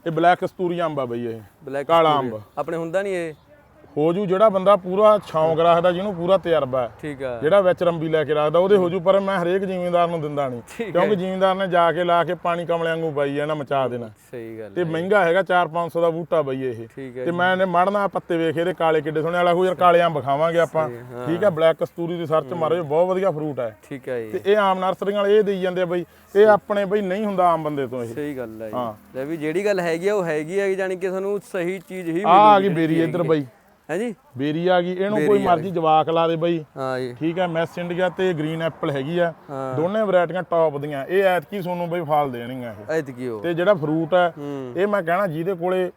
ਇਹ ਬਲੈਕ ਕਸਤੂਰੀ ਅੰਬ ਆ ਬਈ ਇਹ। ਬਲੈਕ ਕਾਲਾ ਅੰਬ। ਆਪਣੇ ਹੁੰਦਾ ਨਹੀਂ ਇਹ? ਹੋ ਜੂ ਜਿਹੜਾ ਬੰਦਾ ਪੂਰਾ ਸ਼ੌਂਕ ਰੱਖਦਾ ਜਿਹਨੂੰ ਪੂਰਾ ਤਜਰਬਾ ਹੈ। ਠੀਕ ਆ। ਜਿਹੜਾ ਵਿੱਚ ਰੰਬੀ ਲੈ ਕੇ ਰੱਖਦਾ ਉਹਦੇ ਹੋ। ਜੂ ਪਰ ਮੈਂ ਹਰੇਕ ਜ਼ਿਮੀਂਦਾਰ ਨੂੰ ਦਿੰਦਾ ਨਹੀਂ। ਕਿਉਂਕਿ ਜ਼ਿਮੀਂਦਾਰ ਨੇ ਜਾ ਕੇ ਲਾ ਕੇ ਪਾਣੀ ਕਮਲਿਆਂ ਵਾਂਗੂ ਬਾਈ ਜਾਣਾ ਮਚਾ ਦੇਣਾ। ਸਹੀ ਗੱਲ ਤੇ ਮਹਿੰਗਾ ਹੈਗਾ 4-500 ਦਾ ਬੂਟਾ ਬਈ ਇਹ। ਹੈ ਤੇ ਮੈਂ ਨੇ ਮੜਨਾ ਪੱਤੇ ਵੇਖ ਇਹਦੇ ਕਾਲੇ ਕਿੱਡੇ ਸੋਹਣੇ ਵਾਲਾ ਕੋਈ ਯਾਰ ਕਾਲੇ ਅੰਬ ਖਾਵਾਂਗੇ ਆਪਾਂ। ਠੀਕ ਹੈ ਬਲੈਕ ਕਸਤੂਰੀ ਦੀ ਸਰਚ ਮਾਰੋ ਇਹ ਬਹੁਤ ਵਧੀਆ ਫਰੂਟ ਹੈ। ਠੀਕ ਹੈ ਤੇ ਇਹ ਆਮ ਨਰਸਰੀਆਂ ਵਾਲੇ ਇਹ ਦੇਈ ਜਾਂਦੇ ਆ ਬਈ ਇਹ ਆਪਣੇ ਬਈ ਨਹੀਂ ਹੁੰਦਾ ਆਮ ਬੰਦੇ ਤੋਂ ਇਹ। ਸਹੀ ਗੱਲ ਹੈ ਹਾਂ। ਜੀ ਲੈ ਵੀ ਜਿਹੜੀ ਗੱਲ ਹੈਗੀ ਆ ਉਹ ਹੈਗੀ ਆ ਜਾਨੀ ਕਿ ਸਾਨੂੰ ਸਹੀ ਚੀਜ਼ ਹੀ ਆ ਆ ਗਈ ਮਿਲੂਗੀ ਬੇਰੀ ਇੱਧਰ ਬਈ। ਹੈ ਜੀ? ਬੇਰੀ ਆ ਗਈ ਇਹਨੂੰ ਕੋਈ ਮਰਜ਼ੀ ਜਵਾਕ ਲਾ ਦੇ ਬਈ। ਹਾਂ ਜੀ। ਠੀਕ ਹੈ ਮੈਸ ਇੰਡੀਆ ਤੇ ਗ੍ਰੀਨ ਐਪਲ ਹੈਗੀ ਆ। ਦੋਨੇ ਵੈਰਾਈਟੀਆਂ ਟੌਪ ਦੀਆਂ। ਇਹ ਐਤਕੀ ਤੁਹਾਨੂੰ ਬਈ ਫਲ ਦੇਣਗੀਆਂ ਇਹ। ਐਤਕੀ ਉਹ। ਤੇ ਜਿਹੜਾ ਫਰੂਟ ਹੈ ਹੂੰ। ਇਹ ਮੈਂ ਕਹਿਣਾ ਜਿਹਦੇ ਕੋਲੇ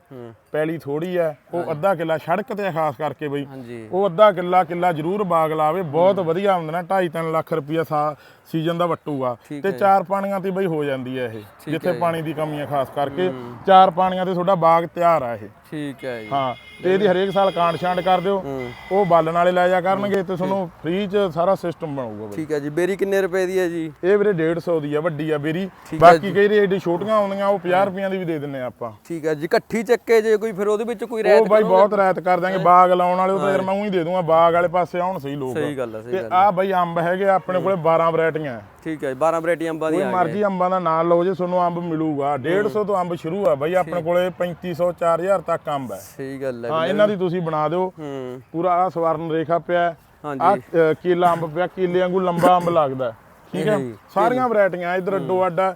ਪੈਲੀ ਥੋੜੀ ਹੈ ਉਹ ਅੱਧਾ ਕਿੱਲਾ ਸੜਕ ਤੇ ਆ ਖਾਸ ਕਰਕੇ ਬਈ। ਉਹ ਅੱਧਾ ਕਿੱਲਾ ਕਿੱਲਾ ਜ਼ਰੂਰ ਬਾਗ ਲਾਵੇ ਬਹੁਤ ਵਧੀਆ ਆਮਦਨ 2.5-3 ਲੱਖ ਰੁਪਇਆ ਸਾ ਸੀਜ਼ਨ ਦਾ ਵੱਟੂਗਾ। ਤੇ ਹੈ ਚਾਰ ਪਾਣੀਆਂ ਤੇ ਬਈ ਹੋ ਜਾਂਦੀ ਹੈ ਇਹ ਜਿੱਥੇ ਹੈ। ਪਾਣੀ ਦੀ ਕਮੀ ਹੈ ਖਾਸ ਕਰਕੇ। ਚਾਰ ਪਾਣੀਆਂ ਤੇ ਤੁਹਾਡਾ ਬਾਗ ਤਿਆਰ ਆ ਇਹ। ਠੀਕ ਹੈ ਜੀ। ਹਾਂ ਤੇ ਇਹਦੀ ਹਰੇਕ ਸਾਲ ਕਾਂਡ ਛਾਂਡ ਕਰ ਦਿਓ। ਹੂੰ। ਉਹ ਬਾਲਣ ਵਾਲੇ ਲੈ ਜਾ ਕਰਨਗੇ ਤੇ ਤੁਹਾਨੂੰ ਫ੍ਰੀ ਚ ਸਾਰਾ ਸਿਸਟਮ ਬਣੂਗਾ ਬਈ। ਠੀਕ ਹੈ ਜੀ। ਬੇਰੀ ਕਿੰਨੇ ਰੁਪਏ ਦੀ ਹੈ ਜੀ? ਇਹ ਵੀਰੇ 150 ਦੀ ਆ ਵੱਡੀ ਆ ਬੇਰੀ। ਹੈ ਬਾਕੀ ਕਈ ਰੇਡੀ ਛੋਟੀਆਂ ਆਉਂਦੀਆਂ ਉਹ 50 ਰੁਪਈਆਂ ਦੀ ਵੀ ਦੇ ਦਿੰਨੇ ਆ ਆਪਾਂ। ਠੀਕ ਹੈ ਜੀ। ਇਕੱਠੀ ਚੱਕੇ ਜੇ ਕੋਈ ਫਿਰ ਉਹਦੇ ਵਿੱਚ ਕੋਈ ਉਹ ਰਹਿਤ ਬਾਈ ਬਹੁਤ ਰਾਇਤ ਕਰ ਦਾਂਗੇ ਬਾਗ ਲਾਉਣ ਵਾਲੇ ਉਹ ਤਾਂ ਯਾਰ ਮੈਂ ਉਹੀ ਦੇ ਦੂੰਗਾ ਬਾਗ ਵਾਲੇ ਪਾਸੇ ਆਉਣ ਸਹੀ ਲੋਕ। ਸਹੀ ਗੱਲ ਹੈ ਸਹੀ ਤੇ ਗੱਲ ਆ। ਬਾਈ ਅੰਬ ਹੈਗੇ ਆ ਆਪਣੇ ਕੋਲੇ 12 ਵੈਰਾਈਟੀਆਂ ਹੈ। ਠੀਕ ਹੈ ਜੀ 12 ਵੈਰਾਈਟੀ ਅੰਬਾਂ ਕੋਈ ਦੀਆਂ ਆ ਮਰਜ਼ੀ ਅੰਬਾਂ ਦਾ ਨਾਂ ਲਓ ਜੇ ਤੁਹਾਨੂੰ ਅੰਬ ਮਿਲੂਗਾ। 150 ਤੋਂ ਅੰਬ ਸ਼ੁਰੂ ਆ ਬਾਈ ਆਪਣੇ ਕੋਲੇ 3500 4000 ਤੱਕ ਅੰਬ ਹੈ ਸਹੀ ਗੱਲ ਹੈ ਹਾਂ ਇਹਨਾਂ ਦੀ ਤੁਸੀਂ ਬਣਾ ਦਿਓ। ਹੂੰ। ਪੂਰਾ ਆ ਸਵਰਨ ਰੇਖਾ ਪਿਆ। ਆ ਹਾਂਜੀ ਕੇਲਾ ਅੰਬ ਪਿਆ ਕੇਲੇ ਵਾਂਗੂ ਲੰਬਾ ਅੰਬ ਲੱਗਦਾ। ਹੈ। ਠੀਕ ਹੈ ਸਾਰੀਆਂ ਵੈਰਾਈਟੀਆਂ ਇਧਰ ਅੱਡੋ ਅੱਡ ਆ।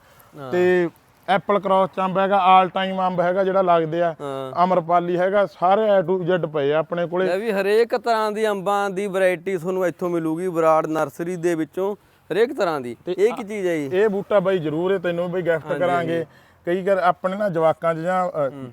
ਤੇ ਐਪਲ ਕ੍ਰਾਸ ਚ ਅੰਬ ਹੈਗਾ ਆਲ ਟਾਈਮ ਅੰਬ ਹੈਗਾ ਜਿਹੜਾ ਲੱਗਦੇ ਆ। ਹਾਂ। ਅਮਰਪਾਲੀ ਹੈਗਾ ਸਾਰੇ ਏ ਟੂ Z ਪਏ ਆ ਆਪਣੇ ਕੋਲੇ। ਲੈ ਵੀ ਹਰੇਕ ਤਰ੍ਹਾਂ ਦੀ ਅੰਬਾਂ ਦੀ ਵੈਰਾਈਟੀ ਤੁਹਾਨੂੰ ਇੱਥੋਂ ਮਿਲੂਗੀ ਬਰਾੜ ਨਰਸਰੀ ਦੇ ਵਿੱਚੋਂ ਹਰੇਕ ਤਰ੍ਹਾਂ ਦੀ। ਇਹ ਕੀ ਚੀਜ਼ ਹੈ ਜੀ? ਇਹ ਬੂਟਾ ਬਾਈ ਜ਼ਰੂਰ ਹੈ ਤੈਨੂੰ ਵੀ ਗਿਫਟ ਕਰਾਂਗੇ। ਕਈ ਕਰ ਆਪਣੇ ਨਾ ਜਵਾਕਾਂ 'ਚ ਜਾਂ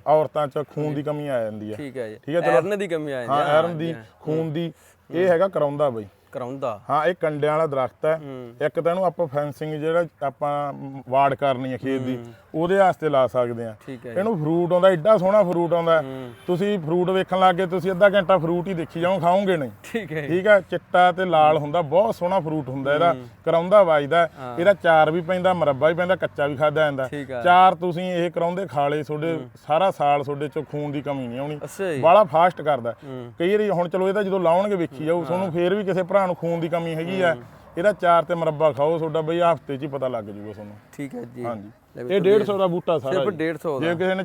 ਔਰਤਾਂ 'ਚ ਖੂਨ ਦੀ ਕਮੀ ਆ ਜਾਂਦੀ ਹੈ ਠੀਕ ਹੈ ਜੀ। ਠੀਕ ਹੈ। ਐਰਨ ਦੀ ਕਮੀ ਆ ਹਾਂ ਜਾਂਦੀ ਆਇਰਨ ਦੀ ਖੂਨ ਦੀ ਇਹ ਹੈਗਾ ਕਰਾਉਂਦਾ ਬਾਈ। ਕਰਾਉਂਦਾ। ਹਾਂ ਇਹ ਕੰਡਿਆਂ ਵਾਲਾ ਦਰਖਤ ਹੈ। ਇੱਕ ਤਾਂ ਇਹਨੂੰ ਆਪਾਂ ਫੈਂਸਿੰਗ ਜਿਹੜਾ ਆਪਾਂ ਵਾੜ ਕਰਨੀ ਹੈ ਖੇਤ ਦੀ ਉਹਦੇ ਵਾਸਤੇ ਲਾ ਸਕਦੇ ਆ ਇਹਨੂੰ ਫਰੂਟ ਆਉਂਦਾ ਐਡਾ ਸੋਹਣਾ ਫਰੂਟ ਆਉਂਦਾ। ਤੁਸੀਂ ਫਰੂਟ ਵੇਖਣ ਲੱਗੇ ਤੁਸੀਂ ਅੱਧਾ ਘੰਟਾ ਫਰੂਟ ਹੀ ਦੇਖੀ ਜਾਓ ਖਾਓਗੇ ਨਹੀਂ। ਠੀਕ ਹੈ ਠੀਕ ਹੈ ਚਿੱਟਾ ਤੇ ਲਾਲ ਹੁੰਦਾ ਬਹੁਤ ਸੋਹਣਾ ਫਰੂਟ ਹੁੰਦਾ ਇਹਦਾ। ਕਰਾਉਂਦਾ ਵੱਜਦਾ ਇਹਦਾ ਚਾਰ ਵੀ ਪੈਂਦਾ ਮਰੱਬਾ ਵੀ ਪੈਂਦਾ ਕੱਚਾ ਵੀ ਖਾਦਾ ਜਾਂਦਾ। ਚਾਰ ਤੁਸੀਂ ਇਹ ਕਰਾਉਂਦੇ ਖਾਲੇ ਤੁਹਾਡੇ ਸਾਰਾ ਸਾਲ ਤੁਹਾਡੇ ਚ ਖੂਨ ਦੀ ਕਮੀ ਨਹੀਂ ਆਉਣੀ। ਬਾਲਾ ਫਾਸਟ ਕਰਦਾ। ਕਈ ਵਾਰੀ ਹੁਣ ਚਲੋ ਇਹਦਾ ਜਦੋਂ ਲਾਉਣਗੇ ਵੇਖੀ ਜਾਊ ਤੁਹਾਨੂੰ ਫੇਰ ਵੀ ਕਿਸੇ ਭਰਾ ਨੂੰ ਖੂਨ ਦੀ ਕਮੀ ਹੈਗੀ ਆ ਇਹਦਾ ਚਾਰ ਤੇ ਮਰੱਬਾ ਖਾਓ ਤੁਹਾਡਾ ਬਈ ਹਫ਼ਤੇ 'ਚ ਹੀ ਪਤਾ ਲੱਗ ਜਾਊਗਾ ਤੁਹਾਨੂੰ। ਠੀਕ ਹੈ ਜੀ। ਹਾਂਜੀ। ਇਹ 150 ਦਾ ਬੂਟਾ ਸਾਰਾ ਸਿਰਫ ਜੀ। 150 ਦਾ। ਜੇ ਕਿਸੇ ਨੇ